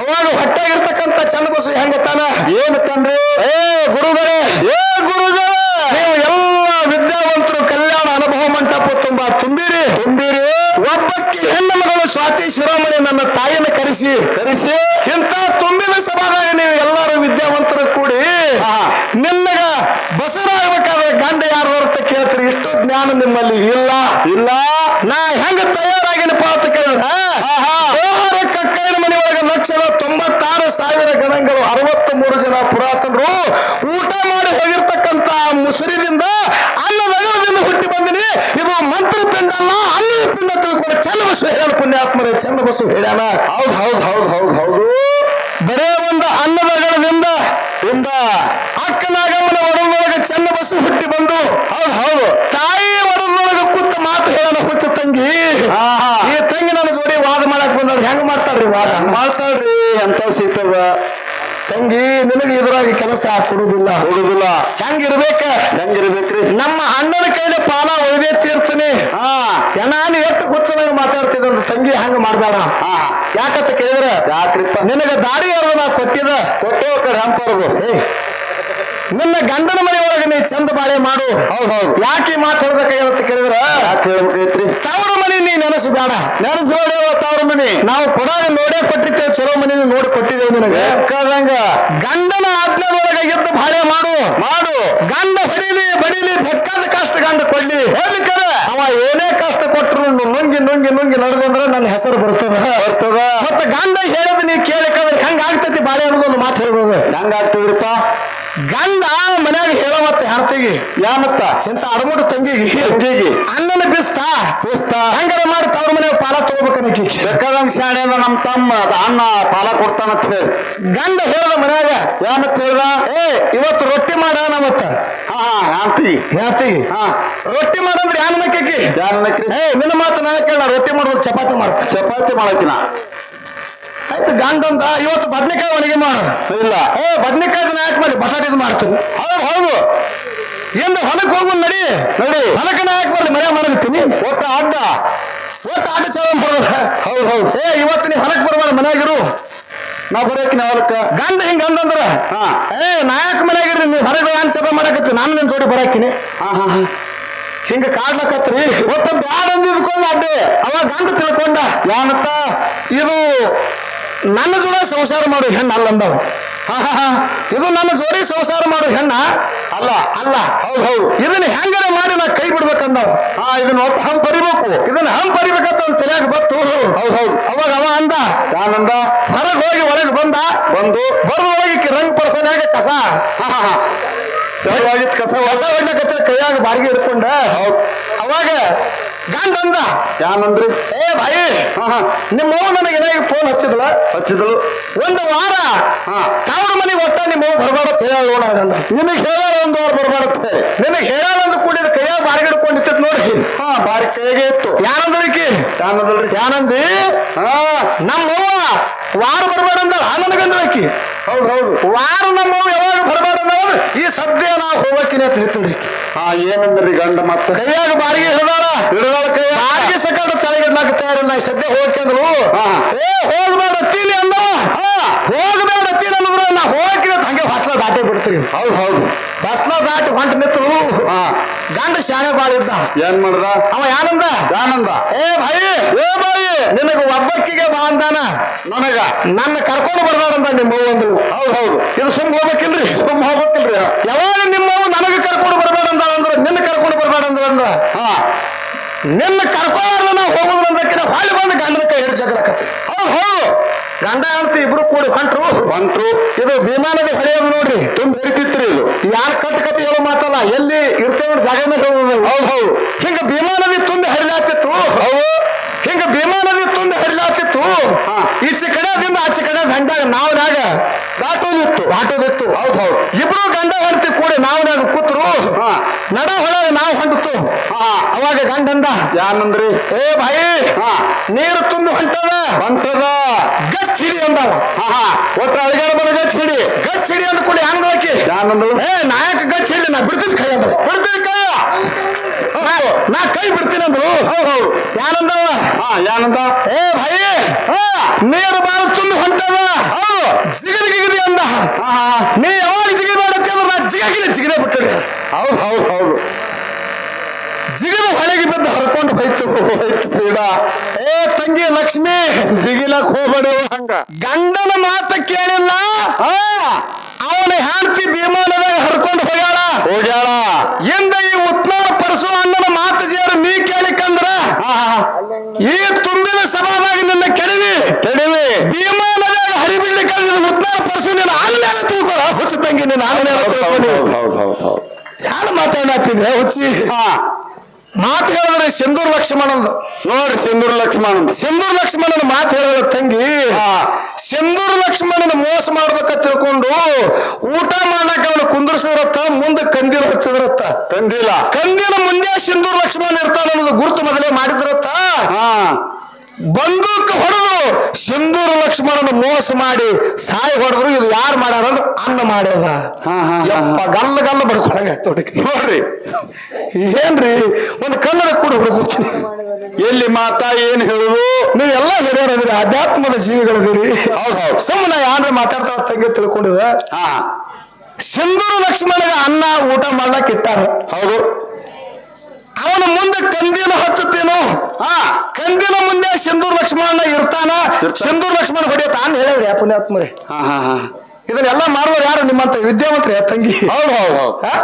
Speaker 2: ಅವಾಗ ಹೊಟ್ಟೆಗಿರ್ತಕ್ಕಂತ ಚಂದ ಬಸವ
Speaker 1: ಹೆಂಗ ತಾನ? ಏನು ತಂದ್ರಿ?
Speaker 2: ಏ ಗುರುಗಳೇ
Speaker 1: ಏ ಗುರುಗಳೇ.
Speaker 2: ನೀವು ಎಲ್ಲ ವಿದ್ಯಾವಂತರು ಕಲ್ಯಾಣ ಅನುಭವ ಮಂಟಪ ತುಂಬಾ ತುಂಬಿರಿ.
Speaker 1: ತುಂಬಿರಿ.
Speaker 2: ಒಬ್ಬಕ್ಕೆ ಹೆಣ್ಣು ಮಗಳು ಸ್ವಾತಿ ಶಿರೋಮಣಿ ನನ್ನ ತಾಯಿನ ಕರೆಸಿ.
Speaker 1: ಕರೆಸಿ.
Speaker 2: ಇಂತ ತುಂಬಿನ ಸಭಾದಾಗ ನೀವು ಎಲ್ಲರೂ ವಿದ್ಯಾವಂತರು ಕೂಡಿ. ನಿನ್ನಗ ಬಸರಾಗಬೇಕಾದ್ರೆ ಗಂಡ ಯಾರು ಅಂತ ಕೇಳ್ತೀರಿ? ಇಷ್ಟು ಜ್ಞಾನ ನಿಮ್ಮಲ್ಲಿ ಇಲ್ಲ.
Speaker 1: ಇಲ್ಲ.
Speaker 2: ನಾ ಹೆಂಗ ತಯಾರಾಗಿನಪ್ಪ ಅಂತ ಕೇಳಿದ್ರ ಕಕ್ಕೈನ ಮನೆ ಒಳಗೆ ಲಕ್ಷದ ತೊಂಬತ್ತಾರು ಸಾವಿರ ಗಣಗಳು ಅರವತ್ತ್ ಮೂರು ಜನ ಪುರಾತನರು ಊಟ ಮಾಡಿ ಹೋಗಿರ್ತಕ್ಕಂತ ಮುಸುರಿದಿಂದ ಅನ್ನದಗರದಿಂದ ಹುಟ್ಟಿ ಬಂದಿನಿ. ಇದು ಮಂತ್ರ ಪಿಂಡ ಅಲ್ಲ ಅನ್ನದ ಪಿಂಡ ತಿಳ್ಕೊಂಡು ಚನ್ನಬಸು ಹೇಳ್ಯಾನ ಪುಣ್ಯಾತ್ಮರೇ ಬಸ್ಸು ಹೇಳ್ಯಾನ.
Speaker 1: ಹೌದ್ ಹೌದ್ ಹೌದ್ ಹೌದ್ ಹೌದು.
Speaker 2: ಬರೇ ಒಂದು ಅನ್ನದಗಳದಿಂದ
Speaker 1: ಇಂದ
Speaker 2: ಅಕ್ಕನಾಗಮ್ಮನ ಒಡಲೊಳಗೆ ಬಸ್ಸು ಹುಟ್ಟಿ ಬಂದು
Speaker 1: ಹೌದು ಹೌದು.
Speaker 2: ತಾಯಿ ಒಡಲೊಳಗೆ ಕುತ್ತ ಮಾತು ಹೇಳೋಣ ಹುಚ್ಚ ತಂಗಿ. ಈ ತಂಗಿ ನನ್ನ ಜೋಡಿ ವಾದ ಮಾಡಕ್ ಬಂದವ್ರು ಹೆಂಗ್ ಮಾಡ್ತಾರ್ರಿ ವಾದ?
Speaker 1: ಮಾಡ್ತಾಳ್ರಿ ಅಂತ ಸಿಗ್ತದ
Speaker 2: ತಂಗಿ ನಿನಗೆ ಇದ್ರಾಗ ಕೆಲಸ ಕೊಡುದಿಲ್ಲ
Speaker 1: ಕೊಡುದಿಲ್ಲ
Speaker 2: ಹೆಂಗಿರ್ಬೇಕ?
Speaker 1: ಹೆಂಗಿರ್ಬೇಕ್ರಿ?
Speaker 2: ನಮ್ಮ ಅಣ್ಣನ ಕೈಲಿ ಪಾಲ ಒಯ್ದೇ ತೀರ್ತೀನಿ.
Speaker 1: ಹಾ.
Speaker 2: ನಾನು ಎಷ್ಟು ಹುಚ್ಚನಾಗಿ ಮಾತಾಡ್ತಿದ್ದ ತಂಗಿ ಹಂಗ ಮಾಡ್ಬೇಡ.
Speaker 1: ಹಾ.
Speaker 2: ಯಾಕಂತ ಕೇಳಿದ್ರೆ
Speaker 1: ಯಾಕ್ರಿಪ್ಪ?
Speaker 2: ನಿನಗ ದಾರಿ ಅವ್ರು ನಾ ಕೊಟ್ಟಿದ.
Speaker 1: ಕೊಟ್ಟೇವ ಕಡೆ ಹಂಪರ್ದು.
Speaker 2: ಏ, ನಿನ್ನ ಗಂಡನ ಮನೆ ಒಳಗೆ ನೀ ಚಂದ ಬಾಳೆ ಮಾಡು.
Speaker 1: ಹೌದ್ ಹೌದು.
Speaker 2: ಯಾಕೆ ಮಾತು ಹೇಳ್ಬೇಕಾಗಿರುತ್ತೆ ಕೇಳಿದ್ರ?
Speaker 1: ಯಾಕೆ ಹೇಳ್ಬೇಕೈತ್ರಿ
Speaker 2: ತವರ ಮನೆ ನೀ ನೆನಸು ಬೇಡ.
Speaker 1: ನೆನಸ್ಬೇಡ ತವರ ಮನೆ.
Speaker 2: ನಾವು ಕೊಡಾಗ ನೋಡೇ ಕೊಟ್ಟಿದ್ದೇವೆ ಚಲೋ ಮನೆ ನೋಡಿ ಕೊಟ್ಟಿದ್ದೇವೆ ನಿನಗೆ.
Speaker 1: ಬೇಕಾದಂಗ.
Speaker 2: ಗಂಡನ ಆಜ್ಞೆಯೊಳಗೆ ಎದ್ದು ಬಾಳೆ ಮಾಡು.
Speaker 1: ಮಾಡು.
Speaker 2: ಗಂಡ ಹೊಡಿಲಿ ಬಡಿಲಿ ಬೇಕಾದ ಕಷ್ಟ ಗಂಡ ಕೊಡ್ಲಿ.
Speaker 1: ಹೇಳ್ಲಿಕ್ಕದ
Speaker 2: ಅವ ಏನೇ ಕಷ್ಟ ಕೊಟ್ಟರು ನುಂಗಿ ನುಂಗಿ ನುಂಗಿ ನಡೆದಂದ್ರೆ ನನ್ನ ಹೆಸರು ಬರ್ತದ.
Speaker 1: ಬರ್ತದ.
Speaker 2: ಮತ್ತೆ ಗಂಡ ಹೇಳದ್ ನೀ ಕೇಳಕಂದ್ರೆ ಹೆಂಗ ಆಗ್ತೈತಿ ಬಾಳೆ ಅನ್ನೋದು ಒಂದು ಮಾತು ಹೇಳ್ಬೋದು.
Speaker 1: ಹೆಂಗ ಆಗ್ತದ್ರಿಪ್ಪ?
Speaker 2: ಗಂಡ ಮನ್ಯಾಗ ಹೇಳೋ ಮತ್ತೆ ಹೆಣ್ತಿಗೆ
Speaker 1: ಯಾ ಮತ್ತ
Speaker 2: ಇಂತ ಅರಮುಡು ತಂಗಿಗೆ.
Speaker 1: ತಂಗಿಗೆ.
Speaker 2: ಅಣ್ಣನ ಬಿಸ್ತಾ
Speaker 1: ಬಿಸ್ತಾ.
Speaker 2: ಹಂಗಾರ ಮಾಡಿ ತವ್ರ ಮನೆ ಪಾಲ ತಗೋಬೇಕನ್ನಕ್ಕೆ
Speaker 1: ಬೇಕಾದಂಗ ಶಾಣೆ ನಮ್ಮ ನಮ್ ತಮ್ಮ ಅದ ಅಣ್ಣ ಪಾಲ ಕೊಡ್ತಾನಂತ. ಹೇಳಿ
Speaker 2: ಗಂಡ ಹೇಳ್ದ ಮನ್ಯಾಗ.
Speaker 1: ಮತ್ತ ಹೇಳ್ದ?
Speaker 2: ಏ ಇವತ್ತು ರೊಟ್ಟಿ ಮಾಡೋಣ ಮತ್ತ.
Speaker 1: ಹಾ
Speaker 2: ರೊಟ್ಟಿ ಮಾಡಂದ್ರೆ ಯಾನ್ ಮಕ್ಕಿ
Speaker 1: ಯಾನಕ್ರಿ
Speaker 2: ಏ ನಿನ್ನ ಮಾತು ನಾ ಕೇಳ ರೊಟ್ಟಿ ಮಾಡೋದು ಚಪಾತಿ ಮಾಡ್ತ.
Speaker 1: ಚಪಾತಿ ಮಾಡಕಿನ.
Speaker 2: ಆಯ್ತು ಗಂಡಂದ ಇವತ್ತು ಬದ್ನಿಕಾಯಿ ಒಣಗಿ ಮಾಡ.
Speaker 1: ಇಲ್ಲ.
Speaker 2: ಏ ಬದ್ನೆಕಾಯಿ ಯಾಕೆ ಮಾಡಿ ಮಾಡ್ತೀನಿ
Speaker 1: ಹೌದು ಹೌದು.
Speaker 2: ಎಂದು ಹೊಲಕ್ಕೆ ಹೋಗು ನಡಿ.
Speaker 1: ನಡಿ.
Speaker 2: ಹೊಲಕ್ಕೆ ನಾ ಯಾಕೆ ಬರ್ಲಿ ಮನೆ ಮಾಡಕತ್ತೀನಿ
Speaker 1: ಒಟ್ಟ ಅಡ್ಡ
Speaker 2: ಒಟ್ಟು ಆಟ ಚಲೋ ಬರೋದು
Speaker 1: ಹೌದು ಹೌದು.
Speaker 2: ಏ ಇವತ್ತು ನೀವು ಹೊಲಕ್ಕೆ ಬರಬೇಡ ಮನ್ಯಾಗಿರು
Speaker 1: ನಾ ಬರೋಕಿನ ಹೊಲಕ್ಕ.
Speaker 2: ಗಂಡ ಹಿಂಗ ಅಂದಂದ್ರ
Speaker 1: ಹಾ.
Speaker 2: ಏ ನಾಯಕ ಮನ್ಯಾಗಿರ್ರಿ ನೀವು ಹೊರಗೆ ಏನು ಚಪ ಮಾಡಕತ್ತಿ. ನಾನು ನಿನ್ ಜೋಡಿ ಬರಾಕಿನಿ.
Speaker 1: ಹಾ ಹಾ ಹಾ.
Speaker 2: ಹಿಂಗ ಕಾಡ್ಲಕತ್ರಿ. ಒಟ್ಟು ಬ್ಯಾಡ ಅಂದಿದ್ಕೊಂಡ ಅಡ್ಡೆ ಅವ ಗಂಡ ತಿಳ್ಕೊಂಡ
Speaker 1: ಯಾನತ್ತ
Speaker 2: ಇದು ನನ್ನ ಜೋಡ ಸಂಸಾರ ಮಾಡು ಹೆಣ್ಣ ಅಲ್ಲ ಅಂದವ.
Speaker 1: ಹಾ ಹಾ ಹಾ
Speaker 2: ಇದು ನನ್ನ ಜೋಡಿ ಸಂಸಾರ ಮಾಡೋ ಹೆಣ್ಣ?
Speaker 1: ಅಲ್ಲ.
Speaker 2: ಅಲ್ಲ.
Speaker 1: ಹೌದು ಹೌದು.
Speaker 2: ಇದನ್ನ ಹೆಂಗರ ಮಾಡಿ ನಾ ಕೈ ಬಿಡ್ಬೇಕಂದ
Speaker 1: ಹಾ ಇದನ್ನ ಒಟ್ಟು ಹಂ ಪರಿಬೇಕು
Speaker 2: ಇದನ್ನ ಹಂ ಪರಿಬೇಕಂತ ಒಂದು ತಲೆಯಾಗ ಬತ್ತು
Speaker 1: ಹೌದು ಹೌದು.
Speaker 2: ಅವಾಗ ಅವ ಅಂದ
Speaker 1: ಯಾನಂದ?
Speaker 2: ಹೊರಗೆ ಹೋಗಿ ಒಳಗೆ ಬಂದ.
Speaker 1: ಬಂದು?
Speaker 2: ಬರದ ಒಳಗೆ ರಂಗ್ ಪರ್ಸನಾಗ ಕಸ.
Speaker 1: ಹಾ ಹಾ ಕಸ.
Speaker 2: ಹೊಸ ಹೊಡ್ಲಕತ್ತಿರ ಕೈಯಾಗ ಬಾರಿಗೆ ಹಿಡ್ಕೊಂಡ. ಅವಾಗ ಗಂಡ ಅಂದ
Speaker 1: ಯಾನಂದ್ರಿ?
Speaker 2: ಏ ಭಾಯಿ
Speaker 1: ಹಾ ಹಾ.
Speaker 2: ನಿಮ್ಮ ಅವ್ವ ನನಗೆ ಏನಾಗಿ ಫೋನ್ ಹಚ್ಚಿದ್ಲ?
Speaker 1: ಹಚ್ಚಿದಳು
Speaker 2: ಒಂದು ವಾರ
Speaker 1: ಹಾ.
Speaker 2: ತವ್ರ ಮನೆಗೆ ಒಟ್ಟ ನಿಮ್ಮ ಅವ್ವ ಬರಬಾರ ಹೇಳೋಣ ಅಂದ
Speaker 1: ನಿನಗೆ ಹೇಳೋಣ ಒಂದು ವಾರ ಬರ್ಬಾರತ್ತೆ
Speaker 2: ನಿನಗೆ ಹೇಳಂದು ಕೂಡಿದ ಕೈಯಾಗ ಬಾರಿಗೆ ಹಿಡ್ಕೊಂಡು ಇತ್ತದ ನೋಡಿ
Speaker 1: ಹಾ ಬಾರಿ ಕೈಗೆ ಇತ್ತು.
Speaker 2: ಯಾನಂದ್ರಿಕಿ
Speaker 1: ಯಾನಂದ್ರಿ
Speaker 2: ಯಾನಂದಿ?
Speaker 1: ಹಾ.
Speaker 2: ನಮ್ಮವ್ವ ವಾರ ಬರಬೇಡ ಅಂದಳ. ನನಗಂದಳಕಿ
Speaker 1: ಹೌದು ಹೌದು.
Speaker 2: ವಾರ ನಮ್ಮವ್ವ ಯಾವಾಗ ಬರಬೇಡ ಅಂದಳ ಈ ಸದ್ಯ ನಾವು ಹೋಗಕ್ಕಿನ ಅಂತ ಹೇಳ್ತೀವಿ
Speaker 1: ಹಾ ಏನಂದ್ರಿ ಗಂಡ ಮತ್ತೆ?
Speaker 2: ಕೈಯಾಗ ಬಾರಿಗೆ ಹಿಡ್ದಾಳ?
Speaker 1: ಹಿಡ್ದಾಳ. ಕೈಯಾಗ?
Speaker 2: ಬಾರಿಗೆ ತಲೆಗೆ ತಲೆಗಿಡ್ಲಾಕ ತಯಾರಿಲ್ಲ ಈ ಸದ್ಯ ಹೋಗ್ಕಂದ್ರು. ಏ ಹೋಗ್ಬೇಡ ತೀನಿ ಅಂದವ. ಹೋಗ್ಬೇಡ ತೀನಿ ಅನ್ನಂದ್ರ ನಾ ಹೋಗಿ ಅಂತ ಹಂಗೆ ಹೊಸ್ಲ ದಾಟಿ ಬಿಡ್ತೀರಿ
Speaker 1: ಹೌದು ಹೌದು.
Speaker 2: ಬಸ್ಲ ದಾಟಿ ಹೊಂಟ ನಿಂತರು
Speaker 1: ಹಾ.
Speaker 2: ಗಂಡ ಶಾಣೆ ಬಾಳಿದ್ದ
Speaker 1: ಏನ್ ಮಾಡ್ದ?
Speaker 2: ಅವ ಯಾನಂದ?
Speaker 1: ಯಾನಂದ?
Speaker 2: ಏ ಭಾಯಿ. ಏ ಭಾಯಿ. ನಿನಗ ಒಬ್ಬಕ್ಕಿಗೆ ಬಾ ಅಂದಾನ.
Speaker 1: ನನಗ?
Speaker 2: ನನ್ನ ಕರ್ಕೊಂಡು ಬರ್ಬಾರ್ದಂತ ನಿಮ್ಮ ಒಂದು ಅಂದ್ರು
Speaker 1: ಹೌದು ಹೌದು.
Speaker 2: ಇದು ಸುಮ್ ಹೋಗ್ಬೇಕಿಲ್ರಿ?
Speaker 1: ಸುಮ್ ಹೋಗ್ಬೇಕಿಲ್ರಿ?
Speaker 2: ಯಾವಾಗ ನಿಮ್ಮ ನನಗೆ ಕರ್ಕೊಂಡು ಬರ್ಬೇಡ ಅಂದ ಅಂದ್ರೆ ನಿನ್ನ ಕರ್ಕೊಂಡು ಬರ್ಬೇಡ ಅಂದ್ರೆ ಅಂದ್ರ
Speaker 1: ಹಾ.
Speaker 2: ನಿನ್ನ ಕರ್ಕೊಳ್ಳಾರ್ದ ನಾವು ಹೋಗುದು ಅಂದಕ್ಕಿನ ಹೊಳ್ಳಿ ಬಂದು ಗಂಡನ ಕೈ ಹಿಡಿದು ಜಗಳಕತ್ತಿ ಹೌದು ಹೌದು. ಗಂಡ ಅಂತ ಇಬ್ರು ಕೂಡಿ ಹೊಂಟ್ರು.
Speaker 1: ಹೊಂಟ್ರು.
Speaker 2: ಇದು ವಿಮಾನದ ಹೊಳೆಯೋದು ನೋಡ್ರಿ.
Speaker 1: ತುಂಬ ಹಿಡಿತಿತ್ರಿ ಇದು.
Speaker 2: ಯಾರು ಕಟ್ಟು ಕತೆ ಹೇಳೋ ಮಾತಲ್ಲ ಎಲ್ಲಿ ಇರ್ತೇವೆ ಜಾಗ ಹೌದು ಹೌದು. ಹಿಂಗ ವಿಮಾನದ ತುಂಬ ಹರಿಲಾತಿತ್ತು ಹೌದು. ಹಿಂಗ ಭೀಮಾ ನದಿ ತುಂಬಿ ಹರಿಲಾತಿತ್ತು. ಈಚೆ ಕಡೆದಿಂದ ಆಚೆ ಕಡೆ ಗಂಡಾಗ ನಾವ್ನಾಗ ದಾಟೋದಿತ್ತು. ದಾಟೋದಿತ್ತು. ಹೌದು ಹೌದು. ಇಬ್ರು ಗಂಡ ಹೆಂಡತಿ ಕೂಡಿ ನಾವ್ನಾಗ ಕೂತ್ರು.
Speaker 1: ಹಾ.
Speaker 2: ನಡ ಹೊಳಗ ನಾವು ಹೊಂಟಿತ್ತು.
Speaker 1: ಹಾ.
Speaker 2: ಅವಾಗ ಗಂಡಂದ
Speaker 1: ಯಾನಂದ್ರಿ?
Speaker 2: ಏ ಭಾಯಿ
Speaker 1: ಹಾ.
Speaker 2: ನೀರು ತುಂಬಿ ಹೊಂಟದ?
Speaker 1: ಹೊಂಟದ.
Speaker 2: ಗಚ್ಚಿಡಿ ಅಂದವ.
Speaker 1: ಹಾ ಒಟ್ಟು ಅಳಿಗಾಡ ಬಂದ ಸಿಡಿ
Speaker 2: ಗಚ್ಚಿಡಿ ಅಂದ ಕೂಡಿ ಹಂಗ? ಹಾಕಿ
Speaker 1: ಯಾನಂದ್ರು?
Speaker 2: ಏ ನಾಯಕ ಗಚ್ಚಿಡಿ? ಹೇಳಿ ನಾ ಬಿಡ್ತೀನಿ ಕೈ ಅಂದ್ರು. ಬಿಡ್ತೀನಿ ಕೈ. ನಾ- ನಾ ಕೈ ಬಿಡ್ತೀನಿ ಅಂದ್ರು.
Speaker 1: ಹೌದು ಹೌದು.
Speaker 2: ಯಾನಂದವ
Speaker 1: ಹಾ ಏನಂತ
Speaker 2: ಏ ಭಯ ನೀರು ಬಾರ ತುಂಬಿ ಹೊಂಟದ. ಹೌದು. ಜಿಗದಿ ಗಿಗದಿ ಅಂದ ನೀ ಯಾವಾಗ ಜಿಗಿ ಮಾಡತ್ತೆ ಅಂದ್ರೆ ನಾ ಜಿಗಾಗಿನ ಜಿಗದೆ ಬಿಟ್ಟರೆ
Speaker 1: ಹೌದು ಹೌದು ಹೌದು.
Speaker 2: ಜಿಗದ ಹೊಳೆಗೆ ಬಿದ್ದು ಹರ್ಕೊಂಡು ಹೋಯ್ತು ಹೋಯ್ತು ಪೀಡ. ಏ ತಂಗಿ ಲಕ್ಷ್ಮಿ
Speaker 1: ಜಿಗಿಲಕ್ ಹೋಗಬೇಡ ಹಂಗ.
Speaker 2: ಗಂಡನ ಮಾತ ಕೇಳಿಲ್ಲ. ಅವನ ಹೆಂಡತಿ ವಿಮಾನದಾಗ ಹರ್ಕೊಂಡು ಹೋಗ್ಯಾಳ.
Speaker 1: ಹೋಗ್ಯಾಳ
Speaker 2: ಇಂದ ಈ ಉತ್ನಾಳ ಪರಸು ಅಣ್ಣನ ಮಾತು ಜೇರು ನೀ ಕೇಳಿಕಂದ್ರ ಈ ತುಂಬಿನ ಸಭಾದಾಗ ನಿನ್ನ ಕೆಡವಿ.
Speaker 1: ಕೆಡವಿ.
Speaker 2: ಭೀಮಾನದಾಗ ಹರಿಬಿಡ್ಲಿಕ್ಕೆ ಉತ್ನಾಳ ಪರಸು ನೀನು ಆಲ್ಮೇಲೆ ತಿಳ್ಕೊಳ. ಹುಚ್ಚು ತಂಗಿ ನೀನು ತಿಳ್ಕೊಂಡು
Speaker 1: ಹೌದು ಹೌದು ಹೌದು
Speaker 2: ಯಾರು ಮಾತಾಡತ್ತಿದ್ರೆ ಹುಚ್ಚಿ?
Speaker 1: ಹಾ.
Speaker 2: ಮಾತು ಹೇಳಿದ್ರೆ ಸಿಂಧೂರ್ ಲಕ್ಷ್ಮಣಂದು
Speaker 1: ನೋಡ್ರಿ ಸಿಂಧೂರ್ ಲಕ್ಷ್ಮಣ
Speaker 2: ಸಿಂಧೂರ್ ಲಕ್ಷ್ಮಣನ ಮಾತು ಹೇಳಿದ್ರೆ ತಂಗಿ ಸಿಂಧೂರ್ ಲಕ್ಷ್ಮಣನ ಮೋಸ ಮಾಡ್ಬೇಕ ತಿಳ್ಕೊಂಡು ಊಟ ಮಾಡಕ್ ಅವನು ಕುಂದ್ರಸಿರತ್ತ ಮುಂದೆ ಕಂದಿರ ಹಚ್ಚಿದ್ರತ್ತ.
Speaker 1: ಕಂದಿಲ್ಲ
Speaker 2: ಕಂದಿನ ಮುಂದೆ ಸಿಂಧೂರ್ ಲಕ್ಷ್ಮಣ ಇರ್ತಾನ ಅನ್ನೋದು ಗುರುತು ಮೊದಲೇ ಮಾಡಿದ್ರತ್ತ.
Speaker 1: ಹಾ.
Speaker 2: ಬಂದೂಕ್ ಹೊಡೆದು ಸಿಂಧೂರು ಲಕ್ಷ್ಮಣನ ಮೋಸ ಮಾಡಿ ಸಾಯಿ ಹೊಡೆದ್ರು ಇದು ಯಾರು ಮಾಡ್ಯಾರ ಅಂದ್ರೆ ಅನ್ನ ಮಾಡ್ಯದ
Speaker 1: ಹಾ, ಹಾ, ಹಾ,
Speaker 2: ಯಪ್ಪ ಗಲ್ಲ ಗಲ್ಲ ಬಡ್ಕೊಳಗ ತೋಟಕ್ಕೆ
Speaker 1: ನೋಡ್ರಿ.
Speaker 2: ಏನ್ರಿ? ಒಂದು ಕನ್ನಡ ಕೂಡ ಹುಡುಗುತ್ತೀನಿ
Speaker 1: ಎಲ್ಲಿ ಮಾತಾ ಏನ್ ಹೇಳುದು?
Speaker 2: ನೀವೆಲ್ಲ ಹಿರಿಯರದಿರಿ ಅಧ್ಯಾತ್ಮದ ಜೀವಿಗಳದಿರಿ. ಸುಮ್ಮನೆ ಯಾರು ಮಾತಾಡ್ತಾ ತಂಗಿ ತಿಳ್ಕೊಂಡಿದ
Speaker 1: ಹಾ.
Speaker 2: ಸಿಂಧೂರು ಲಕ್ಷ್ಮಣಗ ಅನ್ನ ಊಟ ಮಾಡ್ಲಕ್ ಇಟ್ಟಾರ.
Speaker 1: ಹೌದು.
Speaker 2: ಅವನ ಮುಂದೆ ಕಂದಿನ ಹತ್ತುತ್ತೇನೋ
Speaker 1: ಹಾ.
Speaker 2: ಕಂದಿನ ಮುಂದೆ ಸಿಂಧೂರ್ ಲಕ್ಷ್ಮಣ ಇರ್ತಾನ?
Speaker 1: ಇರ್ತಾನ.
Speaker 2: ಸಿಂಧೂರ್ ಲಕ್ಷ್ಮಣ ಹೊಡೆಯುತ್ತಾನ ಹೇಳಿದ್ರಿ ಆ ಪುಣ್ಯಾತ್ಮರಿ?
Speaker 1: ಹಾ ಹಾ ಹಾ.
Speaker 2: ಇದನ್ನೆಲ್ಲ ಮಾಡಿದವ್ರು ಯಾರು? ನಿಮ್ಮಂತ ವಿದ್ಯಾವಂತರೇ ತಂಗಿ?
Speaker 1: ಹೌದು ಹೌದು ಹೌದು.
Speaker 2: ಆ?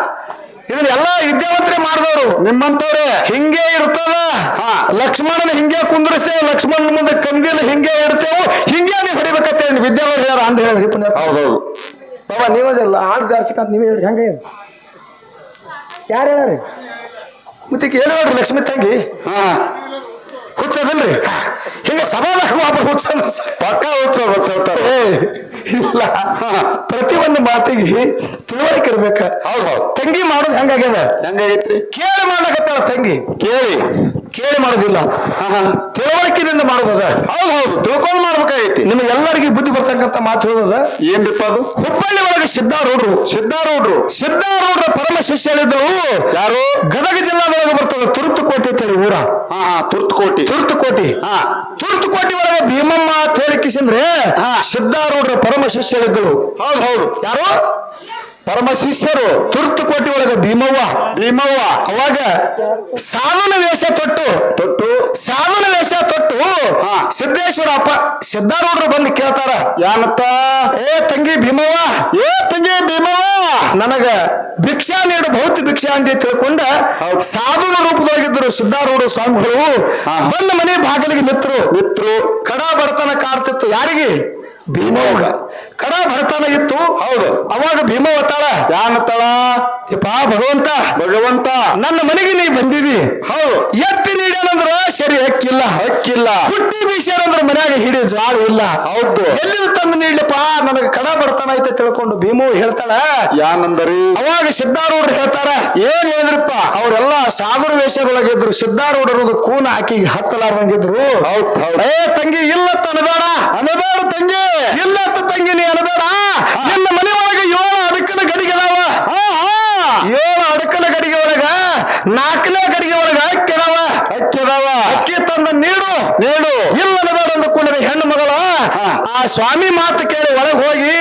Speaker 2: ಇದನ್ನೆಲ್ಲ ವಿದ್ಯಾವಂತರೇ ಮಾಡಿದವರು
Speaker 1: ನಿಮ್ಮಂತವ್ರೆ.
Speaker 2: ಹಿಂಗೆ ಇರ್ತದ.
Speaker 1: ಹಾ.
Speaker 2: ಲಕ್ಷ್ಮಣನ ಹಿಂಗೆ ಕುಂದ್ರಿಸ್ತೇವೆ ಲಕ್ಷ್ಮಣನ ಮುಂದೆ ಕಂದಿನ ಹಿಂಗೆ ಇಡ್ತೇವೆ ಹಿಂಗೆ ನೀವು ಹೊಡಿಬೇಕಂತ ಹೇಳಿ ವಿದ್ಯಾವಂತರು ಯಾರು ಅಂತ ಹೇಳಿದ್ರಿ ಪುಣ್ಯಾತ್ಮ?
Speaker 1: ಹೌದು
Speaker 2: ಬಾಬಾ ನೀವಲ್ಲ ಆಡ್ದಾರ್ಸಿಕ ದಾರ್ಸಿಕಂತ ನೀವೇ ಹೇಳಿ ಹಂಗೆ ಯಾರು ಹೇಳ್ರಿ? ಮತ್ತೆ ಏನು ನೋಡ್ರಿ ಲಕ್ಷ್ಮಿ ತಂಗಿ?
Speaker 1: ಹಾ.
Speaker 2: ಹುಚ್ಚದಿಲ್ರಿ? ಹಿಂಗೆ ಸಮಾಧಾನ ವಾಪಸ್ ಹುಚ್ಚಂದ್ರ ಸ-
Speaker 1: ಪಕ್ಕ ಹೇಳ್ತಾರೆ.
Speaker 2: ಏ ಇಲ್ಲ. ಪ್ರತಿ ಒಂದು ಮಾತಿಗೆ ತಿಳುವಳಿಕೆ ಇರ್ಬೇಕ.
Speaker 1: ಹೌದು ಹೌದು.
Speaker 2: ತಂಗಿ ಮಾಡೋದು ಹೆಂಗಾಗ್ಯದ
Speaker 1: ಹೆಂಗಾಗೈತ್ರಿ
Speaker 2: ಕೇಳಿ ಮಾಡಕತ್ತಾಳ ತಂಗಿ.
Speaker 1: ಕೇಳಿ.
Speaker 2: ಕೇಳಿ ಮಾಡೋದಿಲ್ಲ. ತಿಳುವಳಿಕೆಯಿಂದ ಮಾಡೋದದ
Speaker 1: ಹೌದು ಹೌದು ತಿಳ್ಕೊಂಡ್ ಮಾಡ್ಬೇಕಾಗೈತಿ.
Speaker 2: ನಿಮಗೆಲ್ಲರಿಗೂ ಬುದ್ಧಿ ಬರ್ತಕ್ಕಂಥ ಮಾತು ಹೇಳೋದ
Speaker 1: ಏನ್ ಬಿಪ್ಪ ಅದು?
Speaker 2: ಹುಬ್ಬಳ್ಳಿ ಒಳಗೆ ಸಿದ್ಧಾರೂಢರು
Speaker 1: ಸಿದ್ಧಾರೂಢರು
Speaker 2: ಸಿದ್ಧಾರೂಢರ ಪರಮ ಶಿಷ್ಯರಿದ್ದರು
Speaker 1: ಯಾರು?
Speaker 2: ಗದಗ ಜಿಲ್ಲಾದೊಳಗೆ ಬರ್ತದೆ ತುರ್ತುಕೋಟೆ ಅಂತೇಳಿ ಊರ.
Speaker 1: ಹಾ ಹಾ ತುರ್ತುಕೋಟಿ.
Speaker 2: ತುರ್ತುಕೋಟಿ.
Speaker 1: ಹಾ.
Speaker 2: ತುರ್ತುಕೋಟಿ ಒಳಗೆ ಭೀಮಮ್ಮ ಅಂತ ಹೇಳಿ ಕಿಸಿಂದ್ರೆ. ಸಿದ್ಧಾರೂಢರ ಪರಮ ಶಿಷ್ಯರಿದ್ದರು
Speaker 1: ಹೌದು ಹೌದು.
Speaker 2: ಯಾರು?
Speaker 1: ಪರಮ ಶಿಷ್ಯರು
Speaker 2: ತುರ್ತು ಕೋಟಿ ಒಳಗೆ ಭೀಮವ್ವ.
Speaker 1: ಭೀಮವ್ವ.
Speaker 2: ಅವಾಗ ಸಾಧನ ವೇಷ ತೊಟ್ಟು.
Speaker 1: ತೊಟ್ಟು.
Speaker 2: ಸಾಧನ ವೇಷ ತೊಟ್ಟು. ಸಿದ್ದೇಶ್ವರ ಅಪ್ಪ ಸಿದ್ಧಾರೂಢರು ಬಂದು ಕೇಳ್ತಾರ
Speaker 1: ಯಾನತ್ತ?
Speaker 2: ಏ ತಂಗಿ ಭೀಮವ್ವ
Speaker 1: ಏ ತಂಗಿ ಭೀಮವ್ವ.
Speaker 2: ನನಗ ಭಿಕ್ಷಾ ನೀಡು ಭೌತ ಭಿಕ್ಷಾ ಅಂತ ತಿಳ್ಕೊಂಡ
Speaker 1: ಹೌದು.
Speaker 2: ಸಾಧುನ ರೂಪದೊಳಗಿದ್ದರು ಸಿದ್ಧಾರೂಢ ಸ್ವಾಮಿಗಳು. ಬಂದ ಮನೆ ಬಾಗಿಲಿಗೆ ಮಿತ್ರು
Speaker 1: ಮಿತ್ರು
Speaker 2: ಕಡ ಬಡತನ ಕಾಡ್ತಿತ್ತು ಯಾರಿಗೆ? ಭೀಮವ್ಗ ಕಡ ಬಡತನ ಇತ್ತು
Speaker 1: ಹೌದು.
Speaker 2: ಅವಾಗ ಭೀಮ ಒತ್ತಾಳ
Speaker 1: ಯಾನತ್ತಾಳ
Speaker 2: ಯಪ್ಪ ಭಗವಂತ.
Speaker 1: ಭಗವಂತ.
Speaker 2: ನನ್ನ ಮನೆಗೆ ನೀ ಬಂದಿದಿ.
Speaker 1: ಹೌದು.
Speaker 2: ಎತ್ತಿ ನೀಡ್ಯಾನಂದ್ರ ಸರಿ ಹಕ್ಕಿಲ್ಲ.
Speaker 1: ಹಕ್ಕಿಲ್ಲ.
Speaker 2: ಹುಟ್ಟಿ ಬೀಸ್ಯಾರಂದ್ರ ಮನ್ಯಾಗ ಹಿಡಿ ಜ್ವಾಳ ಇಲ್ಲ.
Speaker 1: ಹೌದು.
Speaker 2: ಎಲ್ಲಿರು ತಂದು ನೀಡ್ಲಪ್ಪ? ನನಗೆ ಕಡ ಬರ್ತಾನ ಐತೆ ತಿಳ್ಕೊಂಡು ಭೀಮು ಹೇಳ್ತಾಳ.
Speaker 1: ಯಾನಂದರಿ?
Speaker 2: ಅವಾಗ ಸಿದ್ಧಾರೂಢ ಹೇಳ್ತಾರ.
Speaker 1: ಏನ್ ಹೇಳಿದ್ರಪ್ಪ?
Speaker 2: ಅವರೆಲ್ಲ ಸಾಧುರ ವೇಷದೊಳಗಿದ್ರು. ಸಿದ್ಧಾರೂಢರು ಕೂನ ಹಾಕಿ ಹತ್ತಲಾರ್ದಂಗಿದ್ರು.
Speaker 1: ಹೌದು ಹೌದು.
Speaker 2: ಏ ತಂಗಿ ಇಲ್ಲ ತನಬೇಡ.
Speaker 1: ಅನಬೇಡ ತಂಗಿ.
Speaker 2: ಇಲ್ಲ ತಂಗಿ ನೀ ಅನಬೇಡ ನಿನ್ನ ಮನೆ ಒಳಗೆ ಏಳು ಅಡಕನ ಗಡಿಗೆ ಅದಾವ ಏಳು ಅಡಕನ ಗಡಿಗೆ ಒಳಗ ನಾಲ್ಕನೇ ಗಡಿಗೆ ಒಳಗ ಅಕ್ಕಿ ಅದಾವ
Speaker 1: ಅಕ್ಕಿ ಅದಾವ
Speaker 2: ಅಕ್ಕಿ ತಂದು ನೀಡು
Speaker 1: ನೀಡು
Speaker 2: ಇಲ್ಲ ಅನಬೇಡ ಅಂದ ಕೂಡಲೇ ಹೆಣ್ಣು ಮಗಳ
Speaker 1: ಹಾ.
Speaker 2: ಆ ಸ್ವಾಮಿ ಮಾತು ಕೇಳಿ ಒಳಗೆ ಹೋಗಿ